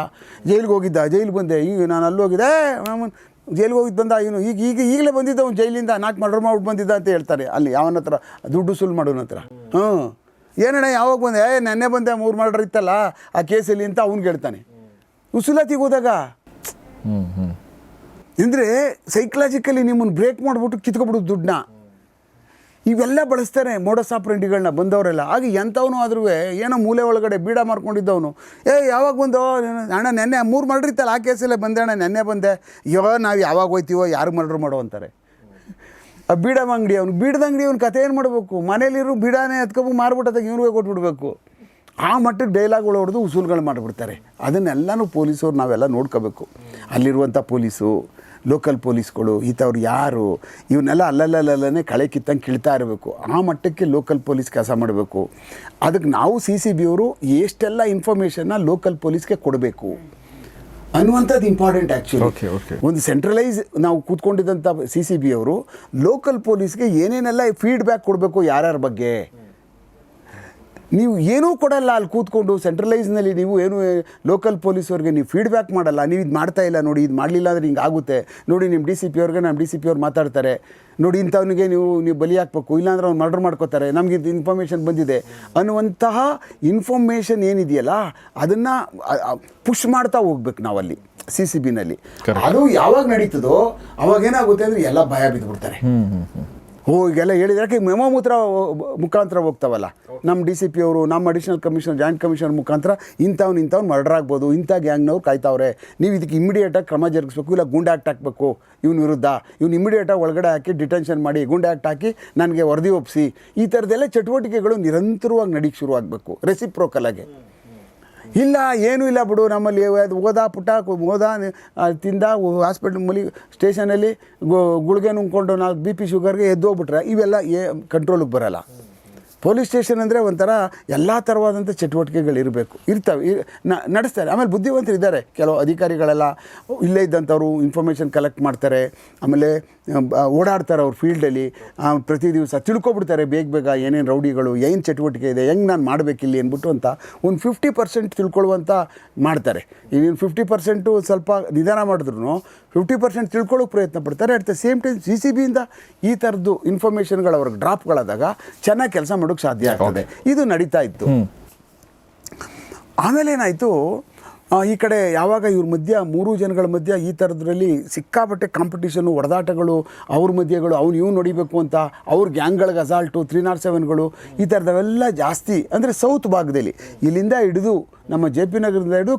ಜೈಲಿಗೆ ಹೋಗಿದ್ದ, ಜೈಲಿಗೆ ಬಂದೆ, ಈಗ ನಾನು ಅಲ್ಲಿ ಹೋಗಿದ್ದೆ ಮಾಮೂನ್ ಜೈಲಿಗೆ ಹೋಗಿದ್ದು ಬಂದ ಇವನು ಈಗ ಈಗ ಈಗಲೇ ಬಂದಿದ್ದ ಅವ್ನು ಜೈಲಿಂದ ನಾಲ್ಕು ಮರ್ಡರ್ ಮಾಡ್ಬಿಟ್ಟು ಬಂದಿದ್ದ ಅಂತ ಹೇಳ್ತಾರೆ. ಅಲ್ಲಿ ಅವನ ಹತ್ರ? ದುಡ್ಡು ಸುಲ್ ಮಾಡೋನ ಹತ್ರ. ಹ್ಞೂ. ಏನಣ್ಣ ಯಾವಾಗ ಬಂದೆ? ಏ ನೆನ್ನೆ ಬಂದೆ ಮೂರು ಮರ್ಡರ್ ಇತ್ತಲ್ಲ ಆ ಕೇಸಲ್ಲಿ ಅಂತ ಅವ್ನಿಗೆ ಹೇಳ್ತಾನೆ. ಉಸುಲಾತಿಗೆ ಹೋದಾಗ. ಹ್ಞೂ ಹ್ಞೂ ಅಂದರೆ ಸೈಕಲಾಜಿಕಲಿ ನಿಮ್ಮನ್ನು ಬ್ರೇಕ್ ಮಾಡಿಬಿಟ್ಟು ಕಿತ್ಕೊಬಿಡೋದು ದುಡ್ಡನ್ನ. ಇವೆಲ್ಲ ಬಳಸ್ತಾರೆ ಮೋಡಸ್ ಆಪ್ರೆಂಟಿಗಳನ್ನ ಬಂದವರೆಲ್ಲ. ಆಗ ಎಂಥವನು ಆದ್ರೂ ಏನೋ ಮೂಲೆ ಒಳಗಡೆ ಬೀಡ ಮಾರ್ಕೊಂಡಿದ್ದವನು ಏ, ಯಾವಾಗ ಬಂದೋ? ಅಣ್ಣ, ನೆನ್ನೆ ಮೂರು ಮರ್ಡ್ರ್ ಇತ್ತಲ್ಲ, ಆ ಕೇಸಲ್ಲೇ ಬಂದೆ ಅಣ್ಣ, ನೆನ್ನೆ ಬಂದೆ. ಯೋ ನಾವು ಯಾವಾಗ ಹೋಯ್ತೀವೋ, ಯಾರು ಮರ್ಡ್ರ್ ಮಾಡೋ ಅಂತಾರೆ. ಆ ಬೀಡ ಅಂಗಡಿ ಅವ್ನು, ಬೀಡದ ಅಂಗಡಿ ಅವ್ನ ಕತೆ ಏನು ಮಾಡಬೇಕು? ಮನೇಲಿರು ಬೀಡಾನೇ ಎತ್ಕೊಬು ಮಾರ್ಬಿಟ್ಟದಾಗ ಇವ್ರಿಗೆ ಕೊಟ್ಬಿಡ್ಬೇಕು. ಆ ಮಟ್ಟಕ್ಕೆ ಡೈಲಾಗ್ಗಳು ಹೊಡೆದು ಉಸೂಲ್ಗಳು ಮಾಡಿಬಿಡ್ತಾರೆ. ಅದನ್ನೆಲ್ಲನೂ ಪೊಲೀಸವ್ರು ನಾವೆಲ್ಲ ನೋಡ್ಕೋಬೇಕು. ಅಲ್ಲಿರುವಂಥ ಪೊಲೀಸು ಲೋಕಲ್ ಪೊಲೀಸ್ಗಳು ಈತವ್ರು ಯಾರು? ಇವನ್ನೆಲ್ಲ ಅಲ್ಲಲ್ಲಲ್ಲೇ ಕಳೆ ಕಿತ್ತಂಗೆ ಕೀಳ್ತಾ ಇರಬೇಕು. ಆ ಮಟ್ಟಕ್ಕೆ ಲೋಕಲ್ ಪೊಲೀಸ್ ಕೆಲಸ ಮಾಡಬೇಕು. ಅದಕ್ಕೆ ನಾವು ಸಿ ಸಿ ಬಿ ಅವರು ಎಷ್ಟೆಲ್ಲ ಇನ್ಫಾರ್ಮೇಷನ್ನ ಲೋಕಲ್ ಪೊಲೀಸ್ಗೆ ಕೊಡಬೇಕು. ಅನ್ನುವಂಥದ್ದು ಇಂಪಾರ್ಟೆಂಟ್ ಆ್ಯಕ್ಚುಲಿ ಓಕೆ ಓಕೆ ಒಂದು ಸೆಂಟ್ರಲೈಸ್ ನಾವು ಕೂತ್ಕೊಂಡಿದ್ದಂಥ ಸಿ ಸಿ ಬಿ ಅವರು ಲೋಕಲ್ ಪೊಲೀಸ್ಗೆ ಏನೇನೆಲ್ಲ ಫೀಡ್ಬ್ಯಾಕ್ ಕೊಡಬೇಕು ಯಾರ್ಯಾರ ಬಗ್ಗೆ? ನೀವು ಏನೂ ಕೊಡಲ್ಲ ಅಲ್ಲಿ ಕೂತ್ಕೊಂಡು ಸೆಂಟ್ರಲೈಸ್ನಲ್ಲಿ ನೀವು ಏನು ಲೋಕಲ್ ಪೊಲೀಸವ್ರಿಗೆ ನೀವು ಫೀಡ್ಬ್ಯಾಕ್ ಮಾಡಲ್ಲ. ನೀವು ಇದು ಮಾಡ್ತಾ ಇಲ್ಲ ನೋಡಿ ಇದು ಮಾಡಲಿಲ್ಲ ಅಂದರೆ ಹಿಂಗೆ ಆಗುತ್ತೆ. ನೋಡಿ ನಿಮ್ಮ ಡಿ ಸಿ ಪಿ ಅವ್ರಿಗೆ ನಮ್ಮ ಡಿ ಸಿ ಪಿ ಅವ್ರು ಮಾತಾಡ್ತಾರೆ. ನೋಡಿ ಇಂಥವ್ನಿಗೆ ನೀವು ನೀವು ಬಲಿ ಹಾಕ್ಬೇಕು. ಇಲ್ಲಾಂದ್ರೆ ಅವ್ನು ಮರ್ಡರ್ ಮಾಡ್ಕೋತಾರೆ. ನಮಗೆ ಇದು ಇನ್ಫಾರ್ಮೇಷನ್ ಬಂದಿದೆ. ಅನ್ನುವಂತಹ ಇನ್ಫಾರ್ಮೇಷನ್ ಏನಿದೆಯಲ್ಲ ಅದನ್ನು ಪುಷ್ ಮಾಡ್ತಾ ಹೋಗ್ಬೇಕು ನಾವಲ್ಲಿ ಸಿ ಸಿ ಬಿನಲ್ಲಿ ಅದು ಯಾವಾಗ ನಡೀತದೋ ಅವಾಗ ಏನಾಗುತ್ತೆ ಅಂದರೆ ಎಲ್ಲ ಭಯ ಬಿದ್ದುಬಿಡ್ತಾರೆ ಓ ಈಗೆಲ್ಲ ಹೇಳಿದ್ರೆ ಮೆಮೋ ಮೂತ್ರ ಮುಖಾಂತರ ಹೋಗ್ತಾವಲ್ಲ. ನಮ್ಮ ಡಿ ಸಿ ಪಿ ಅವರು, ನಮ್ಮ ಅಡಿಷನಲ್ ಕಮಿಷನರ್ ಜಾಯಿಂಟ್ ಕಮಿಷನರ್ ಮುಖಾಂತರ ಇಂಥವ್ನು ಇಂಥವ್ನು ಮರ್ಡರ್ ಆಗ್ಬೋದು. ಇಂಥ ಗ್ಯಾಂಗ್ನವ್ರು ಕಾಯ್ತಾವ್ರೆ. ನೀವು ಇದಕ್ಕೆ ಇಮಿಡಿಯೇಟಾಗಿ ಕ್ರಮ ಜರುಗಿಸ್ಬೇಕು, ಇಲ್ಲ ಗುಂಡ್ ಆ್ಯಕ್ಟ್ ಹಾಕಬೇಕು ಇವ್ನ ವಿರುದ್ಧ. ಇವ್ನು ಇಮಿಡಿಯೇಟಾಗಿ ಒಳಗಡೆ ಹಾಕಿ ಡಿಟೆನ್ಷನ್ ಮಾಡಿ, ಗುಂಡ್ ಆ್ಯಕ್ಟ್ ಹಾಕಿ ನನಗೆ ವರದಿ ಒಪ್ಪಿಸಿ ಈ ಥರದ್ದೆಲ್ಲ ಚಟುವಟಿಕೆಗಳು ನಿರಂತರವಾಗಿ ನಡೀಕ್ಕೆ ಶುರುವಾಗಬೇಕು ರೆಸಿಪ್ರೋಕಲಾಗೆ ಇಲ್ಲ, ಏನೂ ಇಲ್ಲ ಬಿಡು, ನಮ್ಮಲ್ಲಿ ಅದು ಓದ ಪುಟ್ಟ ಓದ ತಿಂದ ಹಾಸ್ಪಿಟ್ಲ್ ಮಲಿ ಸ್ಟೇಷನಲ್ಲಿ ಗುಳಿಗೆ ನುಂಗ್ಕೊಂಡು ನಾವು ಬಿ ಪಿ ಶುಗರ್ಗೆ ಎದ್ದೋಗ್ಬಿಟ್ರೆ ಇವೆಲ್ಲ ಏ ಕಂಟ್ರೋಲಿಗೆ ಬರಲ್ಲ. ಪೊಲೀಸ್ ಸ್ಟೇಷನ್ ಅಂದರೆ ಒಂಥರ ಎಲ್ಲ ಥರವಾದಂಥ ಚಟುವಟಿಕೆಗಳಿರಬೇಕು ಇರ್ತವೆ. ಇ, ನ- ನಡೆಸ್ತಾರೆ. ಆಮೇಲೆ ಬುದ್ಧಿವಂತರು ಇದ್ದಾರೆ. ಕೆಲವು ಅಧಿಕಾರಿಗಳೆಲ್ಲ ಇಲ್ಲೇ ಇದ್ದಂಥವ್ರು ಇನ್ಫಾರ್ಮೇಷನ್ ಕಲೆಕ್ಟ್ ಮಾಡ್ತಾರೆ. ಆಮೇಲೆ ಓಡಾಡ್ತಾರೆ ಅವ್ರ ಫೀಲ್ಡಲ್ಲಿ ಪ್ರತಿ ದಿವಸ ತಿಳ್ಕೊಬಿಡ್ತಾರೆ ಬೇಗ ಬೇಗ ಏನೇನು ರೌಡಿಗಳು, ಏನು ಚಟುವಟಿಕೆ ಇದೆ, ಹೆಂಗೆ ನಾನು ಮಾಡಬೇಕಿಲ್ಲಿ ಅಂದ್ಬಿಟ್ಟು ಅಂತ ಒಂದು ಫಿಫ್ಟಿ ಪರ್ಸೆಂಟ್ ತಿಳ್ಕೊಳ್ಳುವಂಥ ಮಾಡ್ತಾರೆ. ಈಗ ಫಿಫ್ಟಿ ಪರ್ಸೆಂಟು ಸ್ವಲ್ಪ ನಿಧಾನ ಮಾಡಿದ್ರು ಫಿಫ್ಟಿ ಪರ್ಸೆಂಟ್ ತಿಳ್ಕೊಳ್ಳೋಕೆ ಪ್ರಯತ್ನ ಪಡ್ತಾರೆ. At the same time C C ಬಿಯಿಂದ ಈ ಥರದ್ದು ಇನ್ಫಾರ್ಮೇಷನ್ಗಳು ಅವ್ರಿಗೆ ಡ್ರಾಪ್ಗಳಾದಾಗ ಚೆನ್ನಾಗಿ ಕೆಲಸ ಮಾಡೋಕ್ಕೆ ಸಾಧ್ಯ ಆಗ್ತದೆ. ಇದು ನಡೀತಾ ಇತ್ತು. ಆಮೇಲೆ ಏನಾಯಿತು? ಈ ಕಡೆ ಯಾವಾಗ ಇವ್ರ ಮಧ್ಯ ಮೂರು ಜನಗಳ ಮಧ್ಯ ಈ ಥರದ್ರಲ್ಲಿ ಸಿಕ್ಕಾಪಟ್ಟೆ ಕಾಂಪಿಟೇಷನು ಹೊಡೆದಾಟಗಳು ಅವ್ರ ಮಧ್ಯಗಳು ಅವ್ನು ಇವ್ನು ನೋಡಿಬೇಕು ಅಂತ ಅವ್ರ ಗ್ಯಾಂಗ್ಗಳಿಗೆ ಅಸಾಲ್ಟು ತ್ರೀ ನಾಟ್ ಸೆವೆನ್ಗಳು ಈ ಥರದವೆಲ್ಲ ಜಾಸ್ತಿ. ಅಂದರೆ ಸೌತ್ ಭಾಗದಲ್ಲಿ. ಇಲ್ಲಿಂದ ಹಿಡಿದು ನಮ್ಮ ಜೆ ಪಿ ನಗರದಿಂದ ಹಿಡಿದು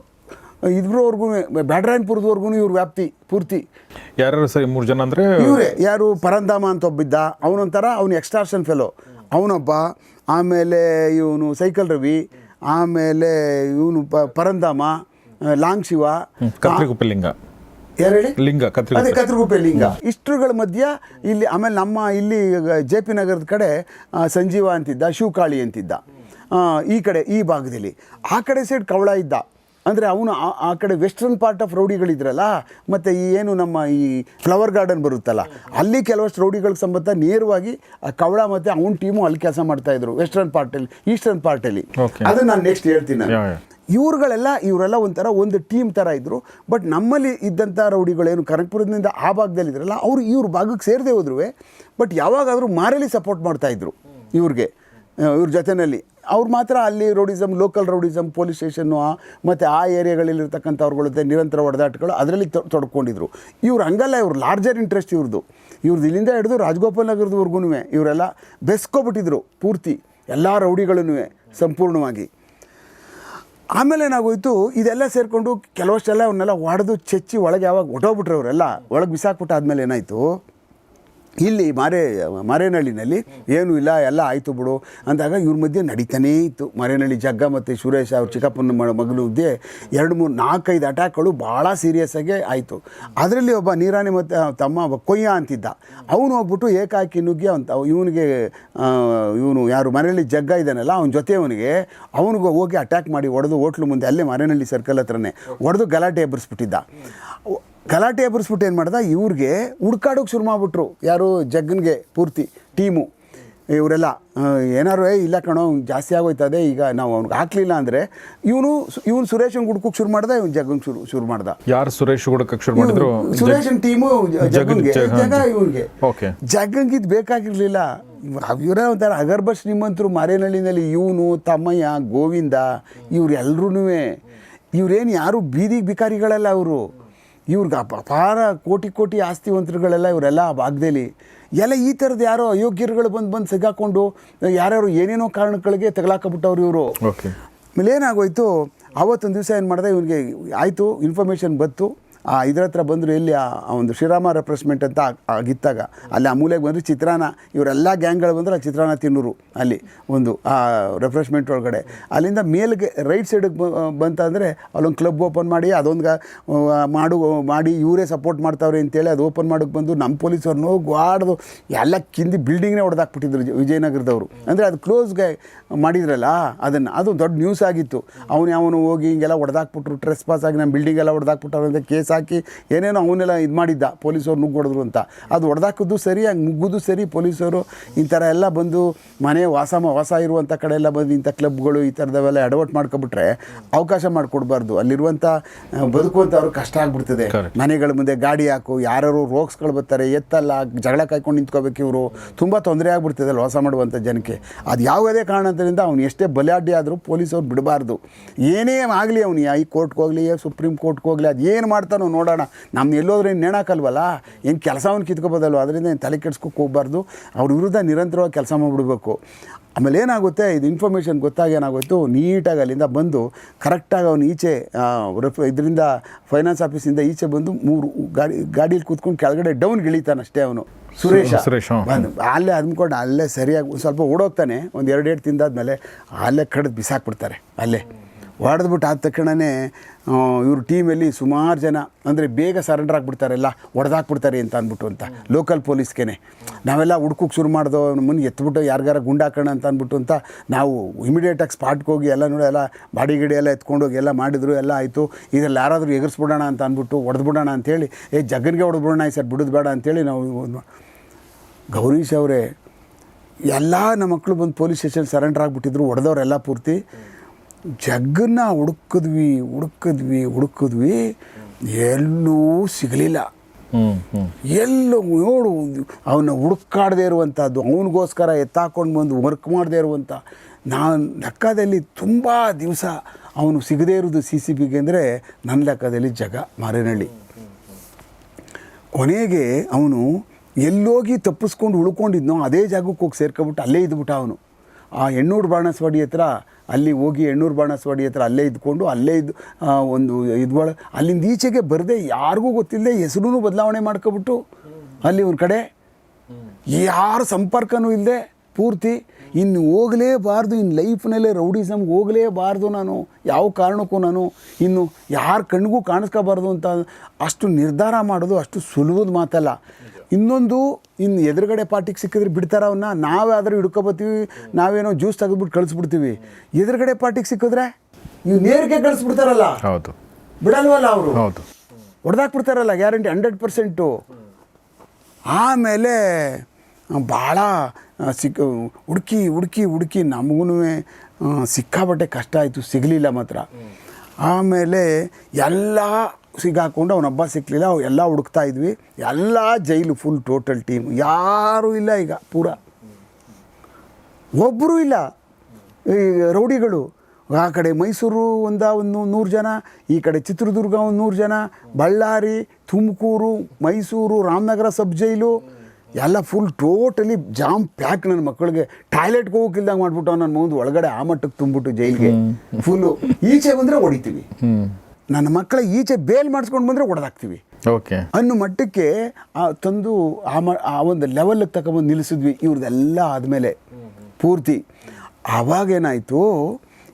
ಇದ್ರವರೆಗೂ ಬ್ಯಾಡ್ರಾಯನ್ಪುರದವರೆಗೂ ಇವ್ರ ವ್ಯಾಪ್ತಿ ಪೂರ್ತಿ. ಯಾರು ಸರಿ ಮೂರು ಜನ ಅಂದರೆ ಇವರೇ. ಯಾರು ಪರಂಧಾಮ ಅಂತ ಒಬ್ಬಿದ್ದ ಅವನೊಂಥರ ಅವ್ನು ಎಕ್ಸ್ಟ್ರಾಕ್ಷನ್ ಫೆಲೋ ಅವನೊಬ್ಬ ಆಮೇಲೆ ಇವನು ಸೈಕಲ್ ರವಿ ಆಮೇಲೆ ಇವನು ಪ ಪರಂಧಾಮ ಲಾಂಗ್ ಶಿವ ಕತ್ರಿಗುಪ್ಪೆ ಲಿಂಗ. ಯಾರು ಹೇಳಿ? ಲಿಂಗ ಅದೇ ಕತ್ರಿಗುಪ್ಪೆ ಕತ್ರಗುಪ್ಪೆ ಲಿಂಗ ಇಷ್ಟರುಗಳ ಮಧ್ಯ ಇಲ್ಲಿ ಆಮೇಲೆ ನಮ್ಮ ಇಲ್ಲಿ ಜೆ ಪಿ ನಗರದ ಕಡೆ ಸಂಜೀವ ಅಂತಿದ್ದ ಶಿವಕಾಳಿ ಅಂತಿದ್ದ. ಈ ಕಡೆ ಈ ಭಾಗದಲ್ಲಿ. ಆ ಕಡೆ ಸೈಡ್ ಕವಳ ಇದ್ದ. ಅಂದರೆ ಅವನು ಆ- ಆ ಕಡೆ ವೆಸ್ಟರ್ನ್ ಪಾರ್ಟ್ ಆಫ್ ರೌಡಿಗಳಿದ್ರಲ್ಲ ಮತ್ತು ಈ ಏನು ನಮ್ಮ ಈ ಫ್ಲವರ್ ಗಾರ್ಡನ್ ಬರುತ್ತಲ್ಲ ಅಲ್ಲಿ ಕೆಲವಷ್ಟು ರೌಡಿಗಳಿಗೆ ಸಂಬಂಧ ನೇರವಾಗಿ ಆ ಕವಳ ಮತ್ತು ಅವನ ಟೀಮು ಅಲ್ಲಿ ಕೆಲಸ ಮಾಡ್ತಾಯಿದ್ರು ವೆಸ್ಟರ್ನ್ ಪಾರ್ಟಲ್ಲಿ ಈಸ್ಟರ್ನ್ ಪಾರ್ಟಲ್ಲಿ. ಅದು ನಾನು ನೆಕ್ಸ್ಟ್ ಹೇಳ್ತೀನಿ. ಇವ್ರುಗಳೆಲ್ಲ ಇವರೆಲ್ಲ ಒಂಥರ ಒಂದು ಟೀಮ್ ಥರ ಇದ್ದರು ಬಟ್ ನಮ್ಮಲ್ಲಿ ಇದ್ದಂಥ ರೌಡಿಗಳೇನು ಕನಕಪುರದಿಂದ ಆ ಭಾಗದಲ್ಲಿ ಇದ್ರಲ್ಲ ಅವರು ಇವ್ರ ಭಾಗಕ್ಕೆ ಸೇರದೆ ಹೋದ್ರು ಬಟ್ ಯಾವಾಗಾದರೂ ಮಾರಲಿ ಸಪೋರ್ಟ್ ಮಾಡ್ತಾಯಿದ್ರು ಇವ್ರಿಗೆ ಇವ್ರ ಜೊತೆಯಲ್ಲಿ ಅವ್ರು ಮಾತ್ರ ಅಲ್ಲಿ rowdyism local rowdyism police station ಮತ್ತು ಆ ಏರಿಯಾಗಳಲ್ಲಿರ್ತಕ್ಕಂಥವ್ರುಗಳ ಜೊತೆ ನಿರಂತರ ಹೊಡೆದಾಟಗಳು ಅದರಲ್ಲಿ ತೊಡ್ಕೊಂಡಿದ್ರು. ಇವ್ರು ಹಂಗಲ್ಲ, ಇವ್ರು ಲಾರ್ಜರ್ ಇಂಟ್ರೆಸ್ಟ್ ಇವ್ರದ್ದು ಇವ್ರದ್ದು ಇಲ್ಲಿಂದ ಹಿಡಿದು ರಾಜಗೋಪಾಲ್ ನಗರದವರೆಗೂ ಇವರೆಲ್ಲ ಬೆಸ್ಕೊಬಿಟ್ಟಿದ್ರು ಪೂರ್ತಿ, ಎಲ್ಲ ರೌಡಿಗಳೂ ಸಂಪೂರ್ಣವಾಗಿ. ಆಮೇಲೆ ಏನಾಗೋಯ್ತು, ಇದೆಲ್ಲ ಸೇರಿಕೊಂಡು ಕೆಲವಷ್ಟೆಲ್ಲ ಅವನ್ನೆಲ್ಲ ಹೊಡೆದು ಚೆಚ್ಚಿ ಒಳಗೆ ಯಾವಾಗ ಹೊಟ್ಟೋಗ್ಬಿಟ್ರು ಅವರೆಲ್ಲ, ಒಳಗೆ ಬಿಸಾಕ್ಬಿಟ್ಟು ಆದಮೇಲೆ ಏನಾಯಿತು ಇಲ್ಲಿ ಮಾರೇ ಮಾರೇನಹಳ್ಳಿನಲ್ಲಿ ಏನೂ ಇಲ್ಲ, ಎಲ್ಲ ಆಯಿತು ಬಿಡು ಅಂದಾಗ ಇವ್ರ ಮಧ್ಯೆ ನಡೀತಾನೇ ಇತ್ತು. ಮಾರೇನಹಳ್ಳಿ ಜಗ್ಗ ಮತ್ತು ಸುರೇಶ್ ಅವ್ರ ಚಿಕ್ಕಪ್ಪನ ಮ ಮಗನ ಮಧ್ಯೆ ಎರಡು ಮೂರು ನಾಲ್ಕೈದು ಅಟ್ಯಾಕ್ಗಳು ಭಾಳ ಸೀರಿಯಸ್ಸಾಗಿ ಆಯಿತು. ಅದರಲ್ಲಿ ಒಬ್ಬ ನೀರಾಣಿ ಮತ್ತು ತಮ್ಮ ಕೊಯ್ಯ ಅಂತಿದ್ದ. ಅವನು ಹೋಗ್ಬಿಟ್ಟು ಏಕಾಕಿ ನುಗ್ಗಿ ಅಂತ ಇವನಿಗೆ ಇವನು ಯಾರು ಮನೆಯಲ್ಲಿ ಜಗ್ಗ ಇದ್ದಾನಲ್ಲ, ಅವನ ಜೊತೆ ಅವನಿಗೆ ಅವನಿಗೆ ಹೋಗಿ ಅಟ್ಯಾಕ್ ಮಾಡಿ ಹೊಡೆದು ಹೋಟ್ಲು ಮುಂದೆ ಅಲ್ಲೇ ಮನೆಯಲ್ಲಿ ಸರ್ಕಲ್ ಹತ್ರನೇ ಹೊಡೆದು ಗಲಾಟೆ ಎಬ್ಬರಿಸ್ಬಿಟ್ಟಿದ್ದ ಗಲಾಟೆ ಎಬ್ಬರಿಸ್ಬಿಟ್ಟು ಏನು ಮಾಡ್ದ? ಇವ್ರಿಗೆ ಹುಡ್ಕಾಡೋಕೆ ಶುರು ಮಾಡಿಬಿಟ್ರು. ಯಾರು? ಜಗ್ಗನ್ಗೆ ಪೂರ್ತಿ ಟೀಮು. ಇವರೆಲ್ಲ ಏನಾರು ಇಲ್ಲ ಕಣೋ ಜಾಸ್ತಿ ಆಗೋಯ್ತದೆ ಈಗ ನಾವು ಅವ್ನಿಗೆ ಹಾಕ್ಲಿಲ್ಲ ಅಂದರೆ ಇವನು ಇವನು ಸುರೇಶನ್ ಹುಡ್ಕೋಕೆ ಶುರು ಮಾಡ್ದ ಇವ್ನು ಜಗನ್ ಶುರು ಶುರು ಮಾಡ್ದ. ಯಾರು ಸುರೇಶ್ ಹುಡುಕಕ್ಕೆ ಶುರು ಮಾಡಿದ್ರು? ಸುರೇಶನ್ ಟೀಮು ಜಗ್ಗನ್ಗೆ ಜಗ್- ಇವ್ರಿಗೆ ಜಗ್ಗಂಗೆ ಇದು ಬೇಕಾಗಿರಲಿಲ್ಲ. ಇವರೇ ಒಂಥರ ಅಗರ್ಭ ಶ್ರೀಮಂತರು ಮಾರೇನಹಳ್ಳಿನಲ್ಲಿ ಇವನು ತಮ್ಮಯ್ಯ ಗೋವಿಂದ ಇವರೆಲ್ಲರೂ ಇವ್ರೇನು ಯಾರು ಬೀದಿಗೆ ಬಿಕಾರಿಗಳಲ್ಲ ಅವರು ಇವ್ರಿಗೆ ಅಪ- ಅಪಾರ ಕೋಟಿ ಕೋಟಿ ಆಸ್ತಿವಂತರುಗಳೆಲ್ಲ ಇವರೆಲ್ಲ ಆ ಭಾಗದಲ್ಲಿ. ಎಲ್ಲ ಈ ಥರದ್ದು ಯಾರೋ ಅಯೋಗ್ಯರುಗಳು ಬಂದು ಬಂದು ಸಿಗಾಕೊಂಡು ಯಾರ್ಯಾರು ಏನೇನೋ ಕಾರಣಗಳಿಗೆ ತಗಲಾಕಬಿಟ್ಟವ್ರು ಇವರು. ಆಮೇಲೆ ಏನಾಗೋಯ್ತು ಆವತ್ತೊಂದು ದಿವಸ ಏನು ಮಾಡಿದೆ ಇವನಿಗೆ ಆಯಿತು ಇನ್ಫಾರ್ಮೇಷನ್ ಬಂತು. ಆ ಇದ್ರ ಹತ್ರ ಬಂದರು ಎಲ್ಲಿ ಆ ಒಂದು ಶ್ರೀರಾಮ ರೆಪ್ರೆಸ್ಮೆಂಟ್ ಅಂತ ಆಗ್- ಆಗಿತ್ತಾಗ ಅಲ್ಲಿ ಆ ಮೂಲೆಗೆ ಬಂದರೆ ಚಿತ್ರಾನ್ನ. ಇವರೆಲ್ಲ ಗ್ಯಾಂಗ್ಗಳು ಬಂದರೆ ಆ ಚಿತ್ರಾನ್ನ ತಿನ್ನೋರು ಅಲ್ಲಿ ಒಂದು ಆ ರೆಫ್ರೆಶ್ಮೆಂಟ್ ಒಳಗಡೆ. ಅಲ್ಲಿಂದ ಮೇಲ್ಗೆ ರೈಟ್ ಸೈಡಿಗೆ ಬಂತಂದರೆ ಅಲ್ಲೊಂದು ಕ್ಲಬ್ ಓಪನ್ ಮಾಡಿ ಅದೊಂದು ಮಾಡು, ಮಾಡಿ ಇವರೇ ಸಪೋರ್ಟ್ ಮಾಡ್ತಾವ್ರೆ ಅಂತೇಳಿ ಅದು ಓಪನ್ ಮಾಡೋಕ್ಕೆ ಬಂದು ನಮ್ಮ ಪೊಲೀಸವ್ರನ್ನೂ ಗ್ವಾಡ್ದು ಎಲ್ಲ ಕಿಂದಿ ಬಿಲ್ಡಿಂಗ್ನೇ ಹೊಡೆದಾಕ್ಬಿಟ್ಟಿದ್ರು ವಿಜಯನಗರದವರು. ಅಂದರೆ ಅದು ಕ್ಲೋಸ್ಗೆ ಮಾಡಿದ್ರಲ್ಲ ಅದನ್ನು. ಅದು ದೊಡ್ಡ ನ್ಯೂಸ್ ಆಗಿತ್ತು. ಅವನು ಅವನು ಹೋಗಿ ಹಿಂಗೆಲ್ಲ ಹೊಡೆದಾಕ್ಬಿಟ್ರು ಟ್ರೆಸ್ ಪಾಸ್ ಆಗಿ ನಮ್ಮ ಬಿಲ್ಡಿಂಗ್ ಎಲ್ಲ ಹೊಡೆದಾಕ್ಬಿಟ್ಟವ್ರು ಅಂತ ಕೇಸ್ ಕೇಸ್ ಹಾಕಿ ಏನೇನೋ ಅವನ್ನೆಲ್ಲ ಇದು ಮಾಡಿದ್ದ ಪೊಲೀಸವ್ರು ನುಗ್ಗೊಡಿದ್ರು ಅಂತ. ಅದು ಹೊಡೆದಾಕಿದ್ದು ಸರಿ ಹಂಗೆ ನುಗ್ಗೋದು ಸರಿ ಪೊಲೀಸವರು ಈ ಥರ ಎಲ್ಲ ಬಂದು ಮನೆ ವಾಸ ವಾಸ ಇರುವಂಥ ಕಡೆ ಎಲ್ಲ ಬಂದು ಇಂಥ ಕ್ಲಬ್ಗಳು ಈ ಥರದವೆಲ್ಲ ಅಡವಟ್ ಮಾಡ್ಕೊಬಿಟ್ರೆ ಅವಕಾಶ ಮಾಡಿಕೊಡ್ಬಾರ್ದು. ಅಲ್ಲಿರುವಂಥ ಬದುಕುವಂಥವ್ರು ಕಷ್ಟ ಆಗ್ಬಿಡ್ತದೆ. ಮನೆಗಳ ಮುಂದೆ ಗಾಡಿ ಹಾಕು ಯಾರು ರೋಗ್ಸ್ಗಳು ಬರ್ತಾರೆ ಎತ್ತಲ್ಲ ಜಗಳ ಕಾಯ್ಕೊಂಡು ನಿಂತ್ಕೋಬೇಕು ಇವರು ತುಂಬ ತೊಂದರೆ ಆಗ್ಬಿಡ್ತದೆ ಅಲ್ಲಿ ವಾಸ ಮಾಡುವಂಥ ಜನಕ್ಕೆ. ಅದು ಯಾವುದೇ ಕಾರಣದಿಂದ ಅವ್ನು ಎಷ್ಟೇ ಬಲಾಢ್ಯ ಆದರೂ ಪೊಲೀಸವ್ರು ಬಿಡಬಾರ್ದು. ಏನೇ ಆಗಲಿ ಅವನು ಈ ಕೋರ್ಟ್ಗೆ ಹೋಗಲಿ ಸುಪ್ರೀಂ ಕೋರ್ಟ್ಗೆ ಹೋಗಲಿ ಅದು ಏನು ಮಾಡ್ತಾನೋ ನೋಡೋಣ ನಮ್ಮ ಎಲ್ಲೋದ್ರೆ ಏನು ನೇಣಾಕಲ್ವಲ್ಲ? ಏನು ಕೆಲಸ ಅವ್ನು ಕಿತ್ಕೋಬೋದಲ್ವ? ಅದರಿಂದ ಏನು ತಲೆ ಕೆಡ್ಸ್ಕೊಕ್ ಹೋಗ್ಬಾರ್ದು? ಅವ್ರ ವಿರುದ್ಧ ನಿರಂತರವಾಗಿ ಕೆಲಸ ಮಾಡಿಬಿಡ್ಬೇಕು. ಆಮೇಲೆ ಏನಾಗುತ್ತೆ? ಇದು ಇನ್ಫಾರ್ಮೇಷನ್ ಗೊತ್ತಾಗಿ ಏನಾಗೋಯ್ತು? ನೀಟಾಗಿ ಅಲ್ಲಿಂದ ಬಂದು ಕರೆಕ್ಟಾಗಿ ಅವನು ಈಚೆ ಇದರಿಂದ ಫೈನಾನ್ಸ್ ಆಫೀಸಿಂದ ಈಚೆ ಬಂದು ಮೂರು ಗಾಡಿ ಗಾಡೀಲಿ ಕೂತ್ಕೊಂಡು ಕೆಳಗಡೆ ಡೌನ್ ಇಳಿತಾನೆ ಅಷ್ಟೇ ಅವನು. ಸುರೇಶ. ಸುರೇಶ್, ಬಂದು ಅಲ್ಲೇ ಅಂದ್ಕೊಂಡು ಅಲ್ಲೇ ಸರಿಯಾಗಿ ಸ್ವಲ್ಪ ಓಡೋಗ್ತಾನೆ. ಒಂದು ಎರಡು ಏಟು ತಿಂದಾದ್ಮೇಲೆ ಅಲ್ಲೇ ಕಡ್ದು ಬಿಸಾಕ್ಬಿಡ್ತಾರೆ ಅಲ್ಲೇ. ಹೊಡೆದ್ಬಿಟ್ಟು ಆದ ತಕ್ಷಣವೇ ಇವ್ರ ಟೀಮಲ್ಲಿ ಸುಮಾರು ಜನ, ಅಂದರೆ ಬೇಗ ಸರೆಂಡರ್ ಆಗಿಬಿಡ್ತಾರೆಲ್ಲ ಹೊಡೆದಾಕ್ಬಿಡ್ತಾರೆ ಅಂತ ಅಂದ್ಬಿಟ್ಟು ಅಂತ ಲೋಕಲ್ ಪೊಲೀಸ್ಗೆ ನಾವೆಲ್ಲ ಹುಡ್ಕೋಕ್ಕೆ ಶುರು ಮಾಡ್ದೋ ಮುಂದೆ ಎತ್ಬಿಟ್ಟು ಯಾರಿಗಾರ ಗುಂಡಾಕೋಣ ಅಂತ ಅಂದ್ಬಿಟ್ಟು ಅಂತ ನಾವು ಇಮಿಡಿಯೇಟಾಗಿ ಸ್ಪಾಟ್ಗೆ ಹೋಗಿ ಎಲ್ಲ ನೋಡಿ, ಎಲ್ಲ ಬಾಡಿ ಗಿಡಿ ಎಲ್ಲ ಎತ್ಕೊಂಡೋಗಿ ಎಲ್ಲ ಮಾಡಿದ್ರು, ಎಲ್ಲ ಆಯಿತು. ಇದರಲ್ಲಿ ಯಾರಾದರೂ ಎಗರಿಸ್ಬಿಡೋಣ ಅಂತ ಅಂದ್ಬಿಟ್ಟು ಹೊಡೆದ್ಬಿಡೋಣ ಅಂತೇಳಿ ಏ ಜಗನ್ಗೆ ಹೊಡೆದ್ಬಿಡೋಣ ಈ ಸರ್, ಬಿಡೋದು ಬೇಡ ಅಂತೇಳಿ ನಾವು ಗೌರೀಶ್ ಅವರೇ, ಎಲ್ಲ ನಮ್ಮ ಮಕ್ಕಳು ಬಂದು ಪೊಲೀಸ್ ಸ್ಟೇಷನ್ ಸರೆಂಡರ್ ಆಗಿಬಿಟ್ಟಿದ್ರು, ಹೊಡೆದವರೆಲ್ಲ ಪೂರ್ತಿ. ಜಗ್ಗನ್ನ ಹುಡುಕಿದ್ವಿ ಹುಡುಕಿದ್ವಿ ಹುಡುಕಿದ್ವಿ ಎಲ್ಲೂ ಸಿಗಲಿಲ್ಲ. ಎಲ್ಲೂ ನೋಡು ಅವನ್ನ ಹುಡುಕಾಡದೇ ಇರುವಂಥದ್ದು ಅವನಿಗೋಸ್ಕರ ಎತ್ತಾಕೊಂಡು ಬಂದು ವರ್ಕ್ ಮಾಡದೇ ಇರುವಂಥ ನಾನು ಲೆಕ್ಕದಲ್ಲಿ ತುಂಬ ದಿವಸ ಅವನು ಸಿಗದೇ ಇರೋದು ಸಿ ಸಿ ಬಿಗೆ ಅಂದರೆ ನನ್ನ ಲೆಕ್ಕದಲ್ಲಿ ಜಗ ಮಾರೇನಹಳ್ಳಿ ಕೊನೆಗೆ ಅವನು ಎಲ್ಲೋಗಿ ತಪ್ಪಿಸ್ಕೊಂಡು ಉಳ್ಕೊಂಡಿದ್ನೋ ಅದೇ ಜಾಗಕ್ಕೆ ಹೋಗಿ ಸೇರ್ಕೊಬಿಟ್ಟು ಅಲ್ಲೇ ಇದ್ಬಿಟ್ಟ ಅವನು. ಆ ಎಣ್ಣೂರು ಬಾಣಸ್ವಾಡಿ ಹತ್ರ ಅಲ್ಲಿ ಹೋಗಿ ಎಣ್ಣೂರು ಬಾಣಸ್ವಾಡಿ ಹತ್ರ ಅಲ್ಲೇ ಇದ್ಕೊಂಡು, ಅಲ್ಲೇ ಇದ್ದು ಒಂದು ಇದ್ವಳ, ಅಲ್ಲಿಂದ ಈಚೆಗೆ ಬರದೆ ಯಾರಿಗೂ ಗೊತ್ತಿಲ್ಲದೆ ಹೆಸರು ಬದಲಾವಣೆ ಮಾಡ್ಕೊಬಿಟ್ಟು ಅಲ್ಲಿ ಒಂದು ಕಡೆ. ಯಾರ ಸಂಪರ್ಕನೂ ಇಲ್ಲದೆ ಪೂರ್ತಿ. ಇನ್ನು ಹೋಗಲೇಬಾರ್ದು ಇನ್ನು ಲೈಫ್ನಲ್ಲೇ ರೌಡಿಸಮ್ಗೆ ಹೋಗಲೇಬಾರ್ದು ನಾನು, ಯಾವ ಕಾರಣಕ್ಕೂ ನಾನು. ಇನ್ನು ಯಾರ ಕಣ್ಣಿಗೂ ಕಾಣಿಸ್ಕೋಬಾರ್ದು ಅಂತ ಅಷ್ಟು ನಿರ್ಧಾರ ಮಾಡೋದು ಅಷ್ಟು ಸುಲಭದ ಮಾತಲ್ಲ. ಇನ್ನೊಂದು ಇನ್ನು ಎದುರುಗಡೆ ಪಾರ್ಟಿಗೆ ಸಿಕ್ಕಿದ್ರೆ ಬಿಡ್ತಾರ ಅವನ್ನ ನಾವಾದರೂ ಹಿಡ್ಕೊಬತ್ತೀವಿ ನಾವೇನೋ ಜ್ಯೂಸ್ ತೆಗೆದ್ಬಿಟ್ಟು ಕಳಿಸ್ಬಿಡ್ತೀವಿ. ಎದುರುಗಡೆ ಪಾರ್ಟಿಗೆ ಸಿಕ್ಕಿದ್ರೆ ನೀವು ನೇರಿಗೆ ಕಳಿಸ್ಬಿಡ್ತಾರಲ್ಲ? ಹೌದು. ಬಿಡಲ್ವಲ್ಲ ಅವರು? ಹೌದು. ಹೊಡೆದಾಕ್ಬಿಡ್ತಾರಲ್ಲ ಗ್ಯಾರಂಟಿ ಹಂಡ್ರೆಡ್ ಪರ್ಸೆಂಟು. ಆಮೇಲೆ ಭಾಳ ಸಿಕ್ಕ ಹುಡುಕಿ ಹುಡುಕಿ ಹುಡುಕಿ ನಮಗೂ ಸಿಕ್ಕಾಬಟ್ಟೆ ಕಷ್ಟ ಆಯಿತು ಸಿಗಲಿಲ್ಲ ಮಾತ್ರ. ಆಮೇಲೆ ಎಲ್ಲ ಸಿಗಾಕೊಂಡು ಅವ್ನ ಹಬ್ಬ ಸಿಕ್ಕಲಿಲ್ಲ ಎಲ್ಲ ಹುಡುಕ್ತಾ ಇದ್ವಿ. ಎಲ್ಲ ಜೈಲು ಫುಲ್ ಟೋಟಲ್ ಟೀಮ್ ಯಾರೂ ಇಲ್ಲ ಈಗ ಪೂರ. ಒಬ್ಬರೂ ಇಲ್ಲ. ಈ ರೌಡಿಗಳು. ಆ ಕಡೆ ಮೈಸೂರು ಒಂದ ಒಂದು ನೂರು ಜನ ಈ ಕಡೆ ಚಿತ್ರದುರ್ಗ ಒಂದು ನೂರು ಜನ ಬಳ್ಳಾರಿ ತುಮಕೂರು ಮೈಸೂರು ರಾಮನಗರ ಸಬ್ ಜೈಲು. ಎಲ್ಲ ಫುಲ್ ಟೋಟಲಿ ಜಾಮ್ ಪ್ಯಾಕ್ ನನ್ನ ಮಕ್ಕಳಿಗೆ. ಟಾಯ್ಲೆಟ್ಗೆ ಹೋಗಕ್ಕಿಲ್ದಂಗೆ ಮಾಡ್ಬಿಟ್ಟು ನನ್ನ ಮುಂದೆ ಒಳಗಡೆ ಆ ಮಟ್ಟಕ್ಕೆ ತುಂಬಿಟ್ಟು ಜೈಲಿಗೆ. ಫುಲ್ಲು ಈಚೆ ಬಂದರೆ ಹೊಡಿತೀವಿ. ನನ್ನ ಮಕ್ಕಳ ಈಚೆ ಬೇಲ್ ಮಾಡಿಸ್ಕೊಂಡು ಬಂದರೆ ಹೊಡೆದಾಕ್ತೀವಿ ಓಕೆ. ಅನ್ನೋ ಮಟ್ಟಕ್ಕೆ ಆ ತಂದು ಆ ಮ ಆ ಒಂದು ಲೆವೆಲ್ಗೆ ತಗೊಂಬಂದು ನಿಲ್ಲಿಸಿದ್ವಿ. ಇವ್ರದ್ದೆಲ್ಲ ಆದಮೇಲೆ ಪೂರ್ತಿ. ಆವಾಗೇನಾಯಿತು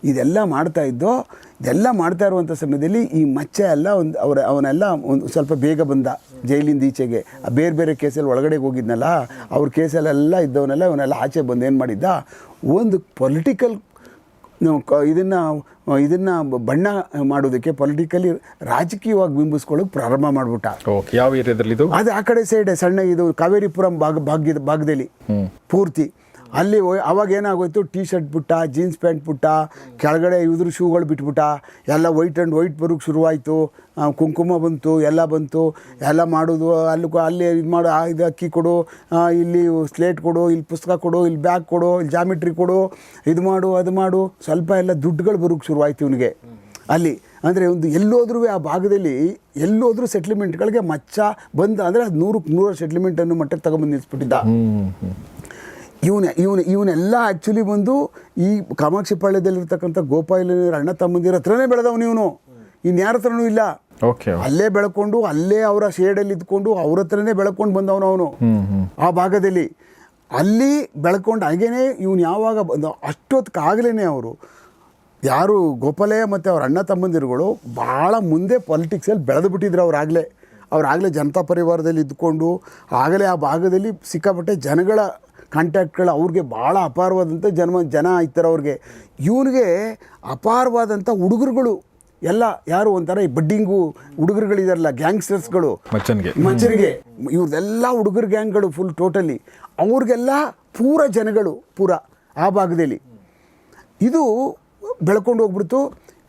ಇದೆಲ್ಲ ಮಾಡ್ತಾ ಇದ್ದೋ ಇದೆಲ್ಲ ಮಾಡ್ತಾ ಇರುವಂಥ ಸಮಯದಲ್ಲಿ ಈ ಮಚ್ಚೆ ಎಲ್ಲ ಒಂದು ಅವರ ಅವನೆಲ್ಲ ಒಂದು ಸ್ವಲ್ಪ ಬೇಗ ಬಂದ ಜೈಲಿಂದ ಈಚೆಗೆ. ಆ ಬೇರೆ ಬೇರೆ ಕೇಸಲ್ಲಿ ಒಳಗಡೆ ಹೋಗಿದ್ನಲ್ಲ ಅವ್ರ ಕೇಸಲ್ಲೆಲ್ಲ ಇದ್ದವನ್ನೆಲ್ಲ ಇವನೆಲ್ಲ ಆಚೆ ಬಂದು ಏನು ಮಾಡಿದ್ದ? ಒಂದು ಪೊಲಿಟಿಕಲ್ ಇದನ್ನು ಇದನ್ನು ಬಣ್ಣ ಮಾಡೋದಕ್ಕೆ ಪೊಲಿಟಿಕಲಿ ರಾಜಕೀಯವಾಗಿ ಬಿಂಬಿಸ್ಕೊಳ್ಳೋಕೆ ಪ್ರಾರಂಭ ಮಾಡಿಬಿಟ್ಟ. ಯಾವ ಏರಿಯಾದಲ್ಲಿ ಇದು ಅದು ಆ ಕಡೆ ಸೈಡ್ ಸಣ್ಣ ಇದು ಕಾವೇರಿಪುರಂ ಭಾಗ ಭಾಗ್ಯದ ಭಾಗದಲ್ಲಿ ಪೂರ್ತಿ. ಅಲ್ಲಿ ಅವಾಗ ಏನಾಗೋಯ್ತು? ಟೀ ಶರ್ಟ್ ಬಿಟ್ಟ ಜೀನ್ಸ್ ಪ್ಯಾಂಟ್ ಬಿಟ್ಟ ಕೆಳಗಡೆ ಇದ್ರ ಶೂಗಳು ಬಿಟ್ಬಿಟ್ಟ, ಎಲ್ಲ ವೈಟ್ ಆ್ಯಂಡ್ ವೈಟ್ ಬರೋಕ್ಕೆ ಶುರುವಾಯಿತು. ಕುಂಕುಮ ಬಂತು, ಎಲ್ಲ ಬಂತು. ಎಲ್ಲ ಮಾಡೋದು, ಅಲ್ಲಿ ಅಲ್ಲಿ ಇದು ಮಾಡು ಇದು ಅಕ್ಕಿ ಕೊಡು ಇಲ್ಲಿ ಸ್ಲೇಟ್ ಕೊಡು, ಇಲ್ಲಿ ಪುಸ್ತಕ ಕೊಡು, ಇಲ್ಲಿ ಬ್ಯಾಗ್ ಕೊಡು, ಇಲ್ಲಿ ಜಾಮಿಟ್ರಿ ಕೊಡು, ಇದು ಮಾಡು, ಅದು ಮಾಡು. ಸ್ವಲ್ಪ ಎಲ್ಲ ದುಡ್ಡುಗಳು ಬರೋಕ್ಕೆ ಶುರುವಾಯಿತು ಇವನಿಗೆ. ಅಲ್ಲಿ. ಅಂದರೆ ಒಂದು ಎಲ್ಲೋದ್ರೂ ಆ ಭಾಗದಲ್ಲಿ ಎಲ್ಲೋದ್ರೂ ಸೆಟ್ಲ್ಮೆಂಟ್ಗಳಿಗೆ ಮಚ್ಚ ಬಂದ, ಅಂದರೆ ಅದು ನೂರಕ್ಕೆ ನೂರ ಸೆಟ್ಲ್ಮೆಂಟ್ ಅನ್ನೋ ಮಟ್ಟಕ್ಕೆ ತಗೊಂಬಂದು ನಿಲ್ಲಿಸ್ಬಿಟ್ಟಿದ್ದ ಇವನ ಇವನು ಇವನೆಲ್ಲ ಆ್ಯಕ್ಚುಲಿ ಬಂದು ಈ ಕಾಮಾಕ್ಷಿ ಪಾಳ್ಯದಲ್ಲಿರ್ತಕ್ಕಂಥ ಗೋಪಾಲ ಅಣ್ಣ ತಮ್ಮಂದಿರ ಹತ್ರನೇ ಬೆಳೆದವನು ಇವನು. ಇನ್ಯಾರ ಹತ್ರನೂ ಇಲ್ಲ. ಓಕೆ ಅಲ್ಲೇ ಬೆಳ್ಕೊಂಡು ಅಲ್ಲೇ ಅವರ ಶೇಡಲ್ಲಿ ಇದ್ಕೊಂಡು ಅವ್ರ ಹತ್ರನೇ ಬೆಳ್ಕೊಂಡು ಬಂದವನು ಅವನು. ಆ ಭಾಗದಲ್ಲಿ. ಅಲ್ಲಿ ಬೆಳ್ಕೊಂಡು ಹಾಗೇನೆ ಇವನು ಯಾವಾಗ ಬಂದ ಅಷ್ಟೊತ್ತಿಗಾಗಲೇ ಅವರು. ಯಾರು ಗೋಪಾಲಯ್ಯ ಮತ್ತು ಅವ್ರ ಅಣ್ಣ ತಮ್ಮಂದಿರುಗಳು ಭಾಳ ಮುಂದೆ ಪಾಲಿಟಿಕ್ಸಲ್ಲಿ ಬೆಳೆದು ಬಿಟ್ಟಿದ್ರು ಅವ್ರಾಗಲೇ ಆಗಲೇ ಜನತಾ ಪರಿವಾರದಲ್ಲಿ ಇದ್ಕೊಂಡು ಆಗಲೇ ಆ ಭಾಗದಲ್ಲಿ ಸಿಕ್ಕಾಪಟ್ಟೆ ಜನಗಳ ಕಾಂಟ್ಯಾಕ್ಟ್ಗಳು ಅವ್ರಿಗೆ ಭಾಳ ಅಪಾರವಾದಂಥ ಜನ್ಮ ಜನ ಇರ್ತಾರೆ ಅವ್ರಿಗೆ. ಇವನಿಗೆ ಅಪಾರವಾದಂಥ ಹುಡುಗರುಗಳು ಎಲ್ಲ ಯಾರು ಒಂಥರ ಈ ಬಡ್ಡಿಂಗು ಹುಡುಗರುಗಳಿದಾರಲ್ಲ ಗ್ಯಾಂಗ್ಸ್ಟರ್ಸ್ಗಳು ಮಚ್ಚನ್ಗೆ. ಇವ್ರದೆಲ್ಲ ಹುಡುಗರು ಗ್ಯಾಂಗ್ಗಳು ಫುಲ್ ಟೋಟಲಿ ಅವ್ರಿಗೆಲ್ಲ ಪೂರ ಜನಗಳು ಪೂರ ಆ ಭಾಗದಲ್ಲಿ. ಇದು ಬೆಳ್ಕೊಂಡು ಹೋಗ್ಬಿಡ್ತು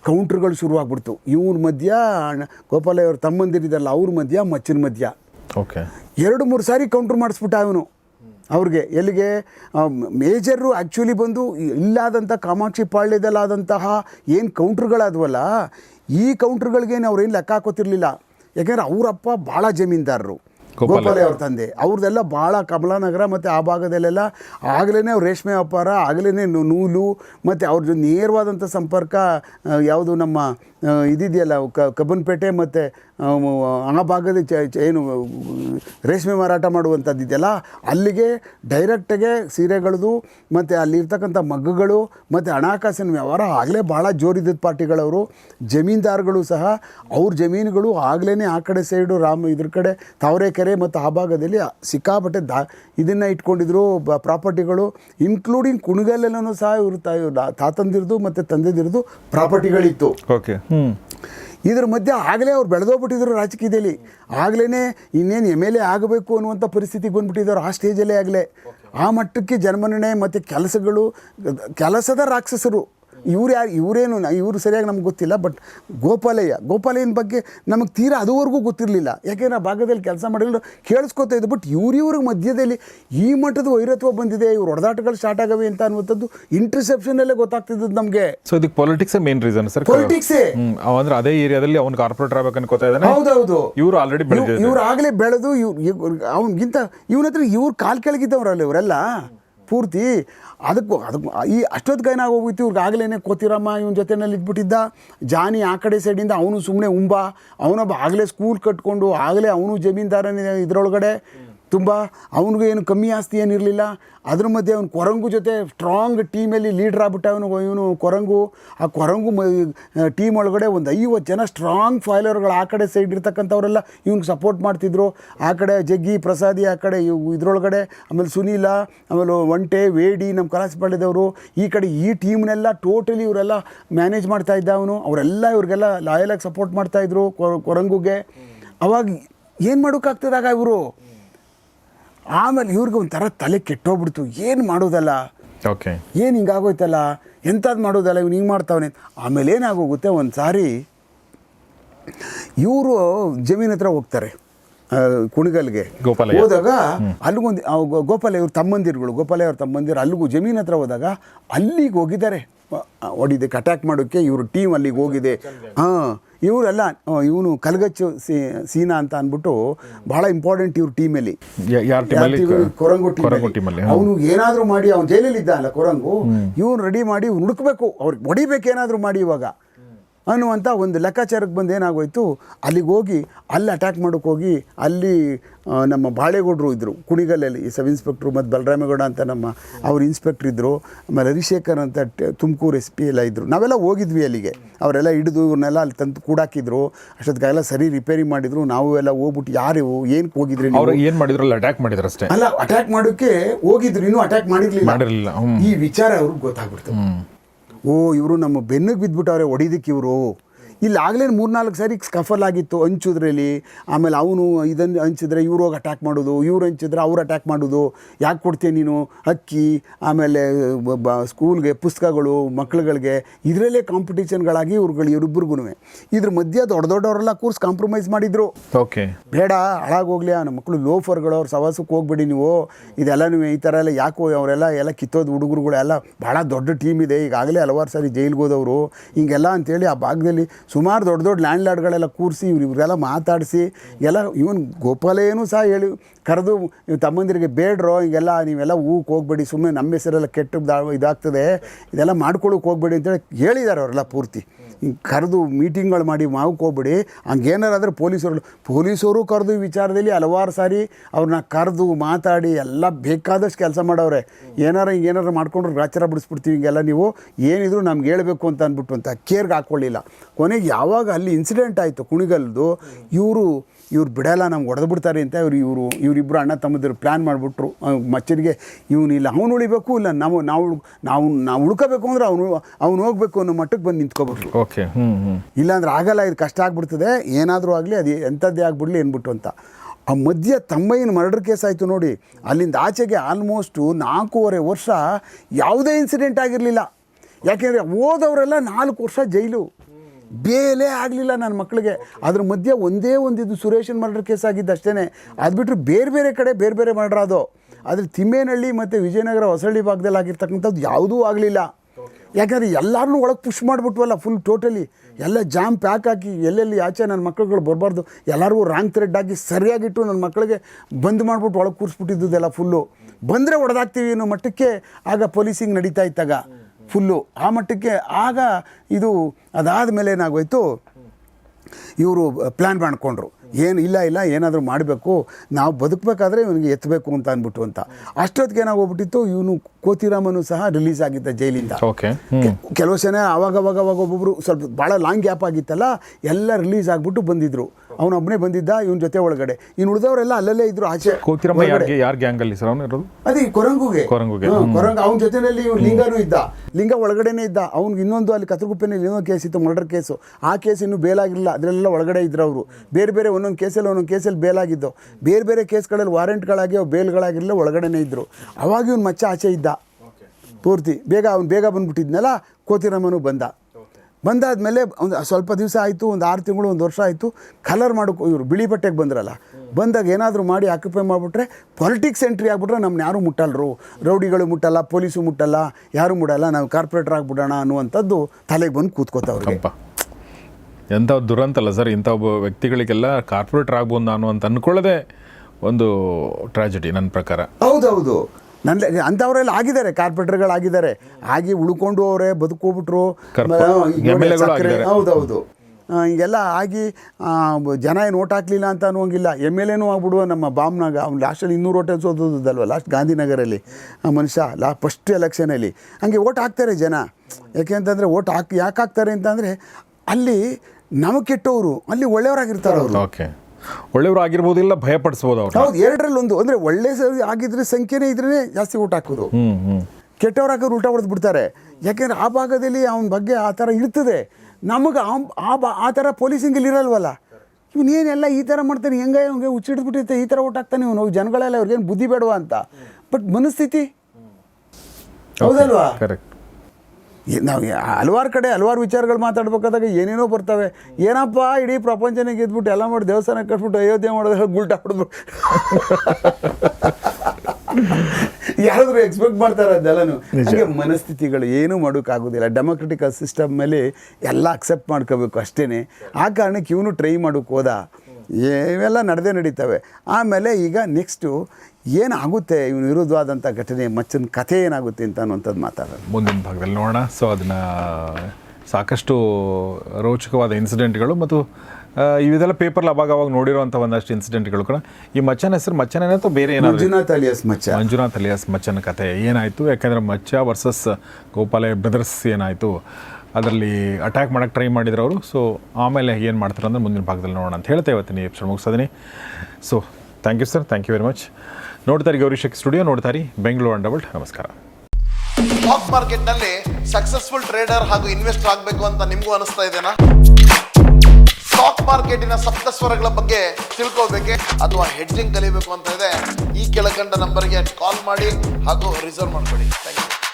ಕೌಂಟ್ರುಗಳು ಶುರುವಾಗ್ಬಿಡ್ತು. ಇವ್ರ ಮಧ್ಯ ಗೋಪಾಲಯ್ಯ ಅವ್ರ ತಮ್ಮಂದಿರಿದಲ್ಲ ಅವ್ರ ಮಧ್ಯ ಮಚ್ಚನ ಮಧ್ಯ. ಓಕೆ ಎರಡು ಮೂರು ಸಾರಿ ಕೌಂಟ್ರ್ ಮಾಡಿಸ್ಬಿಟ್ಟ ಅವನು ಅವ್ರಿಗೆ ಎಲ್ಲಿಗೆ ಮೇಜರು ಆ್ಯಕ್ಚುಲಿ ಬಂದು ಇಲ್ಲಾದಂಥ ಕಾಮಾಕ್ಷಿ ಪಾಳ್ಯದಲ್ಲಾದಂತಹ ಏನು ಕೌಂಟ್ರುಗಳಾದವಲ್ಲ ಈ ಕೌಂಟ್ರುಗಳಿಗೇನು ಅವ್ರೇನು ಲೆಕ್ಕ ಹಾಕೋತಿರ್ಲಿಲ್ಲ ಯಾಕೆಂದರೆ ಅವರಪ್ಪ ಭಾಳ ಜಮೀನ್ದಾರರು ಗೋಪಾಲಯ್ಯ. ಅವ್ರ ತಂದೆ ಅವ್ರದ್ದೆಲ್ಲ ಭಾಳ ಕಮಲಾನಗರ ಮತ್ತು ಆ ಭಾಗದಲ್ಲೆಲ್ಲ ಆಗಲೇ ಅವ್ರು ರೇಷ್ಮೆ ವ್ಯಾಪಾರ ಆಗಲೇ ನೂಲು ಮತ್ತು ಅವ್ರ ಜೊತೆ ನೇರವಾದಂಥ ಸಂಪರ್ಕ ಯಾವುದು ನಮ್ಮ ಇದಿದೆಯಲ್ಲ ಕಬ್ಬನ್ಪೇಟೆ ಮತ್ತು, ಆ ಭಾಗದ ಚ ಏನು, ರೇಷ್ಮೆ ಮಾರಾಟ ಮಾಡುವಂಥದ್ದು ಇದೆಯಲ್ಲ, ಅಲ್ಲಿಗೆ ಡೈರೆಕ್ಟಾಗೆ ಸೀರೆಗಳದು, ಮತ್ತು ಅಲ್ಲಿರ್ತಕ್ಕಂಥ ಮಗ್ಗುಗಳು, ಮತ್ತು ಹಣಕಾಸಿನ ವ್ಯವಹಾರ ಆಗಲೇ ಭಾಳ ಜೋರಿದ್ದ ಪಾರ್ಟಿಗಳವರು, ಜಮೀನ್ದಾರ್ಗಳು ಸಹ, ಅವ್ರ ಜಮೀನುಗಳು ಆಗಲೇ ಆ ಕಡೆ ಸೈಡು ರಾಮ, ಇದ್ರ ಕಡೆ ತಾವರೆಕೆರೆ ಮತ್ತು ಆ ಭಾಗದಲ್ಲಿ ಸಿಕ್ಕಾಪಟ್ಟೆ ದಾ, ಇದನ್ನು ಇಟ್ಕೊಂಡಿದ್ರು ಪ್ರಾಪರ್ಟಿಗಳು ಇನ್ಕ್ಲೂಡಿಂಗ್ ಕುಣಗಲ್ಲೆಲ್ಲೂ ಸಹ ಇವರು ತಾತಂದಿರ್ದು ಮತ್ತು ತಂದೆದಿರ್ದು ಪ್ರಾಪರ್ಟಿಗಳಿತ್ತು. ಓಕೆ ಇದ್ರ ಮಧ್ಯೆ ಆಗಲೇ ಅವ್ರು ಬೆಳೆದೋಗ್ಬಿಟ್ಟಿದ್ರು ರಾಜಕೀಯದಲ್ಲಿ. ಆಗಲೇ ಇನ್ನೇನು ಎಂ ಎಲ್ ಎ ಆಗಬೇಕು ಅನ್ನುವಂಥ ಪರಿಸ್ಥಿತಿಗೆ ಬಂದ್ಬಿಟ್ಟಿದ್ದಾರೆ ಆ ಸ್ಟೇಜಲ್ಲೇ ಆಗಲೇ. ಆ ಮಟ್ಟಕ್ಕೆ ಜನ್ಮನಿರ್ಣಯ ಮತ್ತು ಕೆಲಸಗಳು, ಕೆಲಸದ ರಾಕ್ಷಸರು ಇವ್ರು ಯಾರು ಇವರೇನು ಇವರು ಸರಿಯಾಗಿ ನಮ್ಗೆ ಗೊತ್ತಿಲ್ಲ ಬಟ್ ಗೋಪಾಲಯ್ಯ ಗೋಪಾಲಯ್ಯನ ಬಗ್ಗೆ ನಮಗೆ ತೀರಾ ಅದುವರೆಗೂ ಗೊತ್ತಿರಲಿಲ್ಲ. ಯಾಕೆಂದ್ರೆ ಆ ಭಾಗದಲ್ಲಿ ಕೆಲಸ ಮಾಡಿಲ್ಲ ಕೇಳಿಸ್ಕೊತಾ ಇದ್ದು ಬಟ್ ಇವ್ರಿವ್ರಿಗೆ ಮಧ್ಯದಲ್ಲಿ ಈ ಮಟ್ಟದ ವೈರತ್ವ ಬಂದಿದೆ ಇವ್ರು ಹೊಡೆದಾಟಗಳು ಸ್ಟಾರ್ಟ್ ಆಗವೆ ಅಂತ ಅನ್ನುವಂಥದ್ದು ಇಂಟರ್ಸೆಪ್ಷನಲ್ಲೇ ಗೊತ್ತಾಗ್ತಿದ್ದು ನಮಗೆ. ಸೊ ಇದಕ್ಕೆ ಪಾಲಿಟಿಕ್ಸ್ ಮೇನ್ ರೀಸನ್ ಸರ್? Politics-ಏ. ಅಂದ್ರೆ ಅದೇ ಏರಿಯಾದಲ್ಲಿ ಅವ್ನು ಕಾರ್ಪೊರೇಟರ್ ಆಗಬೇಕು ಅನ್ಕೋತಾ ಇದ್ದಾನೆ? ಹೌದೌದು. ಇವರು ಆಲ್ರೆಡಿ ಬೆಳೆದು ಇವ್ರು ಆಗಲೇ ಬೆಳೆದು ಇವ್ ಅವನಿಗಿಂತ ಇವನ ಹತ್ರ ಇವ್ರು ಕಾಲ್ ಕೆಳಗಿದ್ದವ್ರಲ್ಲ ಇವರೆಲ್ಲ? ಪೂರ್ತಿ ಅದಕ್ಕೂ ಅದಕ್ಕೆ ಈ ಅಷ್ಟೊತ್ತಿಗೆ ಏನಾಗೋಗಿತ್ತು ಇವ್ರಿಗೆ ಆಗಲೇ ಕೋತಿರಮ್ಮ ಇವನ ಜೊತೆನಲ್ಲಿ ಇದ್ಬಿಟ್ಟಿದ್ದ ಜಾನಿ ಆ ಕಡೆ ಸೈಡಿಂದ ಅವನು ಸುಮ್ಮನೆ ಉಂಬ. ಅವನೊಬ್ಬ ಆಗಲೇ ಸ್ಕೂಲ್ ಕಟ್ಕೊಂಡು, ಆಗಲೇ ಅವನು ಜಮೀನ್ದಾರನೇ ಇದರೊಳಗಡೆ. ತುಂಬ ಅವನಿಗೂ ಏನು ಕಮ್ಮಿ ಆಸ್ತಿ ಏನಿರಲಿಲ್ಲ. ಅದ್ರ ಮಧ್ಯೆ ಅವನು ಕೊರಂಗು ಜೊತೆ ಸ್ಟ್ರಾಂಗ್ ಟೀಮಲ್ಲಿ ಲೀಡ್ರ್ ಆಗ್ಬಿಟ್ಟ ಅವನು, ಇವನು ಕೊರಂಗು. ಆ ಕೊರಂಗು ಮ ಟೀಮ್ ಒಳಗಡೆ ಒಂದು ಐವತ್ತು ಜನ ಸ್ಟ್ರಾಂಗ್ ಫಾಯ್ಲರ್ಗಳು ಆ ಕಡೆ ಸೈಡ್ ಇರ್ತಕ್ಕಂಥವರೆಲ್ಲ ಇವ್ನಿಗೆ ಸಪೋರ್ಟ್ ಮಾಡ್ತಿದ್ರು. ಆ ಕಡೆ ಜಗ್ಗಿ, ಪ್ರಸಾದಿ, ಆ ಕಡೆ ಇವು, ಇದ್ರೊಳಗಡೆ ಆಮೇಲೆ ಸುನೀಲ, ಆಮೇಲೆ ಒಂಟೆ, ವೇಡಿ ನಮ್ಮ ಕಲಾಸಪಾಳ್ಯದವರು ಈ ಕಡೆ ಈ ಟೀಮ್ನೆಲ್ಲ ಟೋಟಲಿ ಇವರೆಲ್ಲ ಮ್ಯಾನೇಜ್ ಮಾಡ್ತಾ ಇದ್ದ ಅವನು. ಅವರೆಲ್ಲ ಇವ್ರಿಗೆಲ್ಲ ಲಾಯಲಾಗಿ ಸಪೋರ್ಟ್ ಮಾಡ್ತಾಯಿದ್ರು ಕೊರಂಗುಗೆ. ಅವಾಗ ಏನು ಮಾಡೋಕ್ಕಾಗ್ತದಾಗ ಇವರು? ಆಮೇಲೆ ಇವ್ರಿಗೆ ಒಂಥರ ತಲೆ ಕೆಟ್ಟೋಗ್ಬಿಡ್ತು. ಏನು ಮಾಡೋದಲ್ಲ? ಓಕೆ ಏನು ಹಿಂಗಾಗೋಯ್ತಲ್ಲ? ಎಂಥದ್ದು ಮಾಡೋದಲ್ಲ? ಇವ್ನು ಹಿಂಗೆ ಮಾಡ್ತಾವನೆ. ಆಮೇಲೆ ಏನಾಗೋಗುತ್ತೆ? ಒಂದು ಸಾರಿ ಇವರು ಜಮೀನ್ ಹತ್ರ ಹೋಗ್ತಾರೆ. ಕುಣಿಗಲ್ಗೆ. ಗೋಪಾಲ ಹೋದಾಗ ಅಲ್ಲಿಗೊಂದು ಗೋಪಾಲ ಇವ್ರ ತಮ್ಮಂದಿರುಗಳು ಗೋಪಾಲ ಅವ್ರ ತಮ್ಮಂದಿರು ಅಲ್ಲಿಗೂ ಜಮೀನ್ ಹತ್ರ ಹೋದಾಗ ಅಲ್ಲಿಗೆ ಹೋಗಿದ್ದಾರೆ. ಹೊಡಿದಕ್ಕೆ ಅಟ್ಯಾಕ್ ಮಾಡೋಕ್ಕೆ ಇವರು ಟೀಮ್ ಅಲ್ಲಿಗೆ ಹೋಗಿದೆ. ಹಾಂ. ಇವರೆಲ್ಲ ಇವನು ಕಲ್ಗಚ್ಚು ಸೀನಾ ಅಂತ ಅಂದ್ಬಿಟ್ಟು ಬಹಳ ಇಂಪಾರ್ಟೆಂಟ್ ಇವ್ರ ಟೀಮಲ್ಲಿ ಕೊರಂಗು ಟೀಮಲ್ಲಿ. ಅವನು ಏನಾದರೂ ಮಾಡಿ ಅವ್ನು ಜೈಲಲ್ಲಿ ಇದ್ದ ಅಲ್ಲ ಕೊರಂಗು. ಇವನು ರೆಡಿ ಮಾಡಿ ಹುಡುಕ್ಬೇಕು ಅವ್ರಿಗೆ ಹೊಡಿಬೇಕು ಏನಾದರೂ ಮಾಡಿ ಇವಾಗ. ಅನ್ನುವಂಥ ಒಂದು ಲೆಕ್ಕಾಚಾರಕ್ಕೆ ಬಂದು ಏನಾಗೋಯ್ತು? ಅಲ್ಲಿಗೆ ಹೋಗಿ ಅಲ್ಲಿ ಅಟ್ಯಾಕ್ ಮಾಡೋಕ್ಕೆ ಹೋಗಿ ಅಲ್ಲಿ ನಮ್ಮ ಬಾಳೆಗೌಡರು ಇದ್ದರು ಕುಣಿಗಲ್ಲಲ್ಲಿ ಸಬ್ ಇನ್ಸ್ಪೆಕ್ಟ್ರು ಮತ್ತು ಬಲರಾಮೇಗೌಡ ಅಂತ ನಮ್ಮ ಅವ್ರ ಇನ್ಸ್ಪೆಕ್ಟ್ರ್ ಇದ್ದರು ಆಮೇಲೆ ಹರಿಶೇಖರ್ ಅಂತ ತುಮಕೂರು ಎಸ್ ಪಿ ಎಲ್ಲ ಇದ್ದರು ನಾವೆಲ್ಲ ಹೋಗಿದ್ವಿ ಅಲ್ಲಿಗೆ. ಅವರೆಲ್ಲ ಹಿಡಿದು ಇವ್ರನ್ನೆಲ್ಲ ಅಲ್ಲಿ ತಂದು ಕೂಡಾಕಿದ್ರು. ಅಷ್ಟೊತ್ತಿಗೆಲ್ಲ ಸರಿ ರಿಪೇರಿ ಮಾಡಿದ್ರು. ನಾವು ಎಲ್ಲ ಹೋಗ್ಬಿಟ್ಟು ಯಾರು ಏನು ಹೋಗಿದ್ರಿ ಅವರು ಏನು ಮಾಡಿದ್ರು ಅಲ್ಲಿ ಅಟ್ಯಾಕ್ ಮಾಡಿದ್ರು ಅಷ್ಟೇ. ಅಲ್ಲ ಅಟ್ಯಾಕ್ ಮಾಡೋಕ್ಕೆ ಹೋಗಿದ್ರು. ಇನ್ನೂ ಅಟ್ಯಾಕ್ ಮಾಡಿರ್ಲಿಲ್ಲ, ಈ ವಿಚಾರ ಅವ್ರಿಗೆ ಗೊತ್ತಾಗ್ಬಿಡ್ತು. ಓ ಇವರು ನಮ್ಮ ಬೆನ್ನಿಗೆ ಬಿದ್ದುಬಿಟ್ಟವ್ರೆ ಹೊಡಿದಕ್ಕೆ ಇವರು. ಇಲ್ಲಿ ಆಗಲೇ ಮೂರ್ನಾಲ್ಕು ಸಾರಿ ಸ್ಕಫಲ್ ಆಗಿತ್ತು ಹಂಚಿದ್ರಲ್ಲಿ. ಆಮೇಲೆ ಅವನು ಇದನ್ನು ಹಂಚಿದ್ರೆ ಇವ್ರು ಹೋಗಿ ಅಟ್ಯಾಕ್ ಮಾಡೋದು ಇವ್ರು ಹಂಚಿದ್ರೆ ಅವ್ರು ಅಟ್ಯಾಕ್ ಮಾಡೋದು. ಯಾಕೆ ಕೊಡ್ತೀಯ ನೀನು? ಅಕ್ಕಿ ಆಮೇಲೆ ಬ- ಸ್ಕೂಲ್ಗೆ ಪುಸ್ತಕಗಳು ಮಕ್ಳುಗಳಿಗೆ ಇದರಲ್ಲೇ ಕಾಂಪಿಟೇಷನ್ಗಳಾಗಿ ಇವ್ರುಗಳು ಇವರಿಬ್ಬರಿಗೂ ಇದ್ರ ಮಧ್ಯೆ ದೊಡ್ಡ ದೊಡ್ಡವರೆಲ್ಲ ಕೂರ್ಸ್ ಕಾಂಪ್ರಮೈಸ್ ಮಾಡಿದ್ರು. ಓಕೆ ಬೇಡ ಹಾಳಾಗೋಗ್ಲಿ ನಮ್ಮ ಮಕ್ಕಳು ಲೋಫರ್ಗಳು ಅವ್ರ ಸವಾಸಕ್ಕೆ ಹೋಗ್ಬೇಡಿ ನೀವು. ಇದೆಲ್ಲ ನೀವು ಈ ಥರ ಎಲ್ಲ ಯಾಕೋ ಅವರೆಲ್ಲ ಎಲ್ಲ ಕಿತ್ತೋದು ಹುಡುಗರುಗಳೆಲ್ಲ ಭಾಳ ದೊಡ್ಡ ಟೀಮ್ ಇದೆ. ಈಗಾಗಲೇ ಹಲವಾರು ಸಾರಿ ಜೈಲಿಗೆ ಹೋದವರು. ಹಿಂಗೆಲ್ಲ ಅಂತೇಳಿ ಆ ಭಾಗದಲ್ಲಿ ಸುಮಾರು ದೊಡ್ಡ ದೊಡ್ಡ ಲ್ಯಾಂಡ್ ಲಾರ್ಡ್ಗಳೆಲ್ಲ ಕೂರಿಸಿ ಇವ್ರು ಇವರೆಲ್ಲ ಮಾತಾಡಿಸಿ, ಎಲ್ಲ ಇವನ್ ಗೋಪಾಲೇನೂ ಸಹ ಹೇಳಿ, ಕರೆದು ನೀವು ತಮ್ಮಂದಿರಿಗೆ ಬೇಡ್ರೋ ಹಿಂಗೆಲ್ಲ ನೀವೆಲ್ಲ ಹೂಕ್ಕೆ ಹೋಗ್ಬೇಡಿ ಸುಮ್ಮನೆ ನಮ್ಮ ಹೆಸರೆಲ್ಲ ಕೆಟ್ಟ ಇದಾಗ್ತದೆ, ಇದೆಲ್ಲ ಮಾಡ್ಕೊಳ್ಳೋಕೆ ಹೋಗ್ಬೇಡಿ ಅಂತೇಳಿ ಹೇಳಿದ್ದಾರೆ ಅವರೆಲ್ಲ ಪೂರ್ತಿ. ಹಿಂಗೆ ಕರೆದು ಮೀಟಿಂಗ್ಗಳು ಮಾಡಿ ಹೋಗ್ಬೇಡಿ. ಹಂಗೇನಾರಾದ್ರೆ ಪೊಲೀಸರು ಪೊಲೀಸರು ಕರೆದು ವಿಚಾರದಲ್ಲಿ ಹಲವಾರು ಸಾರಿ ಅವ್ರನ್ನ ಕರೆದು ಮಾತಾಡಿ ಎಲ್ಲ ಬೇಕಾದಷ್ಟು ಕೆಲಸ ಮಾಡೋರೆ ಏನಾರ ಹಿಂಗೆ ಏನಾರು ಮಾಡ್ಕೊಂಡ್ರೆ ರಾಚಾರ ಬಿಡಿಸ್ಬಿಡ್ತೀವಿ ಹಿಂಗೆಲ್ಲ ನೀವು. ಏನಿದ್ರು ನಮ್ಗೆ ಹೇಳಬೇಕು ಅಂತ ಅಂದ್ಬಿಟ್ಟು ಅಂತ ಕೇರ್ಗೆ ಹಾಕ್ಕೊಳ್ಳಿಲ್ಲ ಕೊನೆಗೆ ಯಾವಾಗ ಅಲ್ಲಿ ಇನ್ಸಿಡೆಂಟ್ ಆಯಿತು ಕುಣಿಗಲ್ದು, ಇವರು ಇವ್ರು ಬಿಡಲ್ಲ ನಮ್ಗೆ ಹೊಡೆದು ಬಿಡ್ತಾರೆ ಅಂತ ಇವ್ರು ಇವರು ಇವರಿಬ್ಬರು ಅಣ್ಣ ತಮ್ಮದಿರು ಪ್ಲ್ಯಾನ್ ಮಾಡಿಬಿಟ್ರು. ಮಚ್ಚರಿಗೆ ಇವನು ಇಲ್ಲ ಅವನು ಉಳಿಬೇಕು ಇಲ್ಲ ನಾವು ನಾವು ನಾವು ನಾವು ಉಳ್ಕೋಬೇಕು ಅಂದ್ರೆ ಅವನು ಅವ್ನು ಹೋಗ್ಬೇಕು ಅನ್ನೋ ಮಟ್ಟಕ್ಕೆ ಬಂದು ನಿಂತ್ಕೊಬಿಟ್ರು. ಓಕೆ ಇಲ್ಲಾಂದ್ರೆ ಆಗಲ್ಲ ಇದು ಕಷ್ಟ ಆಗ್ಬಿಡ್ತದೆ ಏನಾದರೂ ಆಗಲಿ ಅದು ಎಂಥದ್ದೇ ಆಗಿಬಿಡ್ಲಿ ಅಂದ್ಬಿಟ್ಟು ಅಂತ. ಆ ಮಧ್ಯ ತಮ್ಮಯ್ಯನ ಮರ್ಡರ್ ಕೇಸ್ ಆಯಿತು ನೋಡಿ ಅಲ್ಲಿಂದ ಆಚೆಗೆ ಆಲ್ಮೋಸ್ಟು ನಾಲ್ಕೂವರೆ ವರ್ಷ ಯಾವುದೇ ಇನ್ಸಿಡೆಂಟ್ ಆಗಿರಲಿಲ್ಲ. ಯಾಕೆಂದರೆ ಹೋದವರೆಲ್ಲ ನಾಲ್ಕು ವರ್ಷ ಜೈಲು. ಬೇಲೇ ಆಗಲಿಲ್ಲ ನನ್ನ ಮಕ್ಕಳಿಗೆ ಅದ್ರ ಮಧ್ಯೆ ಒಂದೇ ಒಂದಿದ್ದು ಸುರೇಶನ್ ಮರ್ಡರ್ ಕೇಸ್ ಆಗಿದ್ದು ಅಷ್ಟೇ ಅದು ಬಿಟ್ಟರೆ ಬೇರೆ ಬೇರೆ ಕಡೆ ಬೇರೆ ಬೇರೆ ಮರ್ಡರ್ ಅದು. ಆದರೆ ತಿಮ್ಮೇನಹಳ್ಳಿ ಮತ್ತು ವಿಜಯನಗರ ಹೊಸಳ್ಳಿ ಭಾಗದಲ್ಲಿ ಆಗಿರ್ತಕ್ಕಂಥದ್ದು ಯಾವುದೂ ಆಗಲಿಲ್ಲ. ಯಾಕಂದರೆ ಎಲ್ಲರನ್ನೂ ಒಳಗೆ ಪುಷ್ ಮಾಡಿಬಿಟ್ವಲ್ಲ ಫುಲ್ ಟೋಟಲಿ ಎಲ್ಲ ಜಾಮ್ ಪ್ಯಾಕ್ ಹಾಕಿ ಎಲ್ಲೆಲ್ಲಿ ಆಚೆ ನನ್ನ ಮಕ್ಕಳುಗಳು ಬರಬಾರ್ದು. ಎಲ್ಲರಿಗೂ ರಾಂಗ್ ಥ್ರೆಡ್ ಹಾಕಿ ಸರಿಯಾಗಿಟ್ಟು ನನ್ನ ಮಕ್ಕಳಿಗೆ ಬಂದ್ ಮಾಡಿಬಿಟ್ಟು ಒಳಗೆ ಕೂರಿಸ್ಬಿಟ್ಟಿದ್ದೆಲ್ಲ ಫುಲ್ಲು ಬಂದರೆ ಹೊಡೆದಾಕ್ತೀವಿ ಅನ್ನೋ ಮಟ್ಟಕ್ಕೆ ಆಗ ಪೊಲೀಸಿಂಗ್ ನಡೀತಾ ಇತ್ತಾಗ. ಫುಲ್ಲು. ಆ ಮಟ್ಟಕ್ಕೆ ಆಗ ಇದು ಅದಾದ ಮೇಲೆ ಏನಾಗೋಯ್ತು? ಇವರು ಪ್ಲ್ಯಾನ್ ಮಾಡ್ಕೊಂಡ್ರು. ಏನು ಇಲ್ಲ ಇಲ್ಲ ಏನಾದರೂ ಮಾಡಬೇಕು. ನಾವು ಬದುಕಬೇಕಾದ್ರೆ ಇವನಿಗೆ ಎತ್ತಬೇಕು ಅಂತ ಅಂದ್ಬಿಟ್ಟು ಅಂತ. ಅಷ್ಟೊತ್ತಿಗೆ ಏನಾಗೋಗ್ಬಿಟ್ಟಿತ್ತು? ಇವನು ಕೋತಿರಾಮನು ಸಹ ರಿಲೀಸ್ ಆಗಿದ್ದ ಜೈಲಿಂದ. ಓಕೆ ಕೆಲವು ಜನ ಅವಾಗ ಅವಾಗ ಅವಾಗ ಒಬ್ಬೊಬ್ರು ಸ್ವಲ್ಪ ಭಾಳ ಲಾಂಗ್ ಗ್ಯಾಪ್ ಆಗಿತ್ತಲ್ಲ ಎಲ್ಲ ರಿಲೀಸ್ ಆಗಿಬಿಟ್ಟು ಬಂದಿದ್ರು. ಅವನೊಬ್ಬನೇ ಬಂದಿದ್ದ ಇವನ ಜೊತೆ ಒಳಗಡೆ. ಇನ್ನು ಉಳಿದವರೆಲ್ಲ ಅಲ್ಲಲ್ಲೇ ಇದ್ರು ಆಚೆ ಕೋತಿರಮ್ಮ ಯಾರಿಗೆ ಯಾರಿಗೆ ಗ್ಯಾಂಗ್ ಅಲ್ಲಿ ಸರ್ ಅವನು ಇರೋದು? ಅದೇ ಈ ಕೊರಂಗುಗೆ. ಕೊರಂಗುಗೆ. ಕೊರಂಗ ಅವನ ಜೊತೆನಲ್ಲಿ ಇವ್ನು ಲಿಂಗನೂ ಇದ್ದ. ಲಿಂಗ ಒಳಗಡೆನೇ ಇದ್ದ. ಅವ್ನಿಗೆ ಇನ್ನೊಂದು ಅಲ್ಲಿ ಕತ್ರಗುಪ್ಪೆನಲ್ಲಿ ಇನ್ನೊಂದು ಕೇಸ್ ಇತ್ತು ಮರ್ಡರ್ ಕೇಸು ಆ ಕೇಸ್ ಇನ್ನೂ ಬೇಲಾಗಿಲ್ಲ ಅದ್ರಲ್ಲೆಲ್ಲ ಒಳಗಡೆ ಇದ್ರು ಅವರು ಬೇರೆ ಬೇರೆ ಒಂದೊಂದು ಕೇಸಲ್ಲಿ ಒಂದೊಂದು ಕೇಸಲ್ಲಿ ಬೇಲಾಗಿದ್ದು ಬೇರೆ ಬೇರೆ ಕೇಸ್ಗಳಲ್ಲಿ ವಾರೆಂಟ್ಗಳಾಗಿ ಅವು ಬೇಲ್ಗಳಾಗಿರಲಿಲ್ಲ ಒಳಗಡೆನೇ ಇದ್ದರು ಅವಾಗ ಇವ್ನು ಮಚ್ಚ ಆಚೆ ಇದ್ದ. ಪೂರ್ತಿ. ಬೇಗ ಅವ್ನು ಬೇಗ ಬಂದ್ಬಿಟ್ಟಿದ್ನಲ್ಲ ಕೋತಿರಮ್ಮನು ಬಂದ. ಬಂದಾದ್ಮೇಲೆ ಒಂದು ಸ್ವಲ್ಪ ದಿವಸ ಆಯಿತು ಒಂದು ಆರು ತಿಂಗಳು ಒಂದು ವರ್ಷ ಆಯಿತು ಕಲರ್ ಮಾಡೋಕೆ ಇವರು ಬಿಳಿ ಬಟ್ಟೆಗೆ ಬಂದ್ರಲ್ಲ ಬಂದಾಗ ಏನಾದರೂ ಮಾಡಿ ಆಕ್ಯುಪೈ ಮಾಡಿಬಿಟ್ರೆ ಪೊಲಿಟಿಕ್ಸ್ ಎಂಟ್ರಿ ಆಗಿಬಿಟ್ರೆ ನಮ್ಮನ್ನ ಯಾರೂ ಮುಟ್ಟಲ್ರು. ರೌಡಿಗಳು ಮುಟ್ಟಲ್ಲ ಪೊಲೀಸು ಮುಟ್ಟಲ್ಲ ಯಾರೂ ಮುಡಲ್ಲ ನಾವು ಕಾರ್ಪೊರೇಟರ್ ಆಗಿಬಿಡೋಣ ಅನ್ನುವಂಥದ್ದು ತಲೆಗೆ ಬಂದು ಕೂತ್ಕೋತಾವ್ರಿಗೆ ಅಪ್ಪ ಎಂಥ ದುರಂತಲ್ಲ ಸರ್ ಇಂಥ ಒಬ್ಬ ವ್ಯಕ್ತಿಗಳಿಗೆಲ್ಲ ಕಾರ್ಪೊರೇಟರ್ ಆಗ್ಬೋದು ನಾನು ಅಂತ ಅಂದ್ಕೊಳ್ಳೋದೇ ಒಂದು ಟ್ರಾಜಿಡಿ ನನ್ನ ಪ್ರಕಾರ. ಹೌದೌದು. ನನ್ನ ಅಂಥವರೆಲ್ಲ ಆಗಿದ್ದಾರೆ ಕಾರ್ಪೊರೇಟರ್ಗಳಾಗಿದ್ದಾರೆ ಆಗಿ ಉಳ್ಕೊಂಡು ಅವರೇ ಬದುಕೋಬಿಟ್ರು. ಹೌದೌದು. ಹಿಂಗೆಲ್ಲ ಆಗಿ ಜನ ಏನು ಓಟ್ ಹಾಕ್ಲಿಲ್ಲ ಅಂತ ಅನ್ನೋಂಗಿಲ್ಲ ಎಂ ಎಲ್ ಎನೂ ಆಗ್ಬಿಡುವ ನಮ್ಮ ಬಾಮ್ನಾಗ ಅವ್ನು ಲಾಸ್ಟಲ್ಲಿ ಇನ್ನೂರು ಓಟ್ ಸೋದೋದಲ್ವ ಲಾಸ್ಟ್ ಗಾಂಧಿನಗರಲ್ಲಿ. ಆ ಮನುಷ್ಯ ಲಾ ಫಸ್ಟ್ ಎಲೆಕ್ಷನಲ್ಲಿ. ಹಂಗೆ ಓಟ್ ಹಾಕ್ತಾರೆ ಜನ. ಯಾಕೆ ಅಂತಂದರೆ ಓಟ್ ಹಾಕಿ ಯಾಕೆ ಹಾಕ್ತಾರೆ ಅಂತಂದರೆ ಅಲ್ಲಿ ನಮಗೆ ಕೆಟ್ಟವರು ಅಲ್ಲಿ ಒಳ್ಳೆಯವರಾಗಿರ್ತಾರೆ ಅವರು ಓಕೆ ಒಳ್ಳೆಯವರು ಆಗಿರ್ಬೋದಿಲ್ಲ ಭಯಪಡಿಸ್ಬೋದು ಅವ್ರು ಹೌದು ಎರಡರಲ್ಲಿ ಒಂದು ಅಂದರೆ ಒಳ್ಳೆ ಸರಿ ಆಗಿದ್ರೆ ಸಂಖ್ಯೆನೇ ಇದ್ರೇ ಜಾಸ್ತಿ ಊಟ ಹಾಕೋದು. ಕೆಟ್ಟವ್ರು ಹಾಕೋರು ಊಟ ಹೊಡೆದು ಬಿಡ್ತಾರೆ. ಯಾಕೆಂದ್ರೆ ಆ ಭಾಗದಲ್ಲಿ ಅವನ ಬಗ್ಗೆ ಆ ಥರ ಇರ್ತದೆ. ನಮಗೆ ಆ ಬಾ ಆ ಥರ ಪೊಲೀಸಿಂಗಲ್ಲಿ ಇರಲ್ವಲ್ಲ? ಇವನೇನೆಲ್ಲ ಈ ಥರ ಮಾಡ್ತಾನೆ ಹೆಂಗೆ ಅವ್ನಿಗೆ ಹುಚ್ಚಿಡ್ಬಿಟ್ಟಿರ್ತೆ ಈ ಥರ ಊಟ ಹಾಕ್ತಾನೆ ಇವನು. ಜನಗಳೆಲ್ಲ ಅವ್ರಿಗೇನು ಬುದ್ಧಿ ಬೇಡವಾ ಅಂತ. ಬಟ್ ಮನಸ್ಥಿತಿ? ಹೌದಲ್ವಾ? ಕರೆಕ್ಟ್ ನಾವು ಹಲವಾರು ಕಡೆ ಹಲವಾರು ವಿಚಾರಗಳು ಮಾತಾಡ್ಬೇಕಾದಾಗ ಏನೇನೋ ಬರ್ತವೆ. ಏನಪ್ಪ ಇಡೀ ಪ್ರಪಂಚನೇ ಇದ್ಬಿಟ್ಟು ಎಲ್ಲ ಮಾಡಿ ದೇವಸ್ಥಾನ ಕಟ್ಬಿಟ್ಟು ಅಯೋಧ್ಯೆ ಮಾಡೋದು ಗುಲ್ಟ ಹೊಡೆದ್ಬಿಟ್ಟು ಯಾರಾದರೂ ಎಕ್ಸ್ಪೆಕ್ಟ್ ಮಾಡ್ತಾರೆ ಅದೆಲ್ಲನೂ? ಹಾಗೆ ಮನಸ್ಥಿತಿಗಳು ಏನೂ ಮಾಡೋಕ್ಕಾಗೋದಿಲ್ಲ. ಡೆಮೊಕ್ರೆಟಿಕ್ ಸಿಸ್ಟಮ್ ಮೇಲೆ ಎಲ್ಲ ಅಕ್ಸೆಪ್ಟ್ ಮಾಡ್ಕೋಬೇಕು ಅಷ್ಟೇ ಆ ಕಾರಣಕ್ಕೆ ಇವನು ಟ್ರೈ ಮಾಡೋಕ್ಕೆ ಹೋದ. ಇವೆಲ್ಲ ನಡೆದೇ ನಡೀತವೆ. ಆಮೇಲೆ ಈಗ ನೆಕ್ಸ್ಟು ಏನಾಗುತ್ತೆ? ಇವನು ವಿರುದ್ಧವಾದಂಥ ಘಟನೆ ಮಚ್ಚನ ಕಥೆ ಏನಾಗುತ್ತೆ ಅಂತ ಅನ್ನುವಂಥದ್ದು ಮಾತಾಡೋದು ಮುಂದಿನ ಭಾಗದಲ್ಲಿ ನೋಡೋಣ. ಸೊ ಅದನ್ನ ಸಾಕಷ್ಟು ರೋಚಕವಾದ ಇನ್ಸಿಡೆಂಟ್ಗಳು ಮತ್ತು ಇವೆಲ್ಲ ಪೇಪರ್ಲಿ ಅವಾಗ ಅವಾಗ ನೋಡಿರುವಂಥ ಒಂದಷ್ಟು ಇನ್ಸಿಡೆಂಟ್ಗಳು ಕೂಡ. ಈ ಮಚ್ಚನ ಹೆಸರು ಮಚ್ಚನ ಅಥವಾ ಬೇರೆ ಏನಾದ್ರು? ಮಂಜುನಾಥ್ ಅಲಿಯಾಸ್ ಮಚ್ಚ. ಮಂಜುನಾಥ್ ಅಲಿಯಾಸ್ ಮಚ್ಚನ ಕತೆ ಏನಾಯಿತು? ಯಾಕಂದರೆ ಮಚ್ಚ ವರ್ಸಸ್ ಗೋಪಾಲೆ ಬ್ರದರ್ಸ್ ಏನಾಯಿತು? ಅದರಲ್ಲಿ ಅಟ್ಯಾಕ್ ಮಾಡೋಕ್ಕೆ ಟ್ರೈ ಮಾಡಿದ್ರು ಅವರು. ಸೊ ಆಮೇಲೆ ಏನು ಮಾಡ್ತಾರೆ ಅಂದರೆ ಮುಂದಿನ ಭಾಗದಲ್ಲಿ ನೋಡೋಣ ಅಂತ ಹೇಳ್ತಾ ಇವತ್ತಿನ episode ಮುಗಿಸೋದಿನಿ. So thank you sir thank you very much ನೋಡ್ತಾರೆ ಗೌರಿಶಕ್ ಸ್ಟುಡಿಯೋ, ನೋಡ್ತಾರೆ ಬೆಂಗಳೂರು ಅಂಡ್ ನಮಸ್ಕಾರ. ಸ್ಟಾಕ್ ಮಾರ್ಕೆಟ್ನಲ್ಲಿ ಸಕ್ಸಸ್ಫುಲ್ ಟ್ರೇಡರ್ ಹಾಗೂ ಇನ್ವೆಸ್ಟರ್ ಆಗಬೇಕು ಅಂತ ನಿಮಗೂ ಅನಿಸ್ತಾ ಇದೆನಾ? ಸ್ಟಾಕ್ ಮಾರ್ಕೆಟಿನ ಸಪ್ತ ಸ್ವರಗಳ ಬಗ್ಗೆ ತಿಳ್ಕೋಬೇಕೆ ಅಥವಾ ಹೆಡ್ಜಿಂಗ್ ಕಲಿಬೇಕು ಅಂತ ಇದೆ. ಈ ಕೆಳಕಂಡ ನಂಬರ್ಗೆ ಕಾಲ್ ಮಾಡಿ ಹಾಗೂ ರಿಸರ್ವ್ ಮಾಡ್ಕೊಳ್ಳಿ. Thank you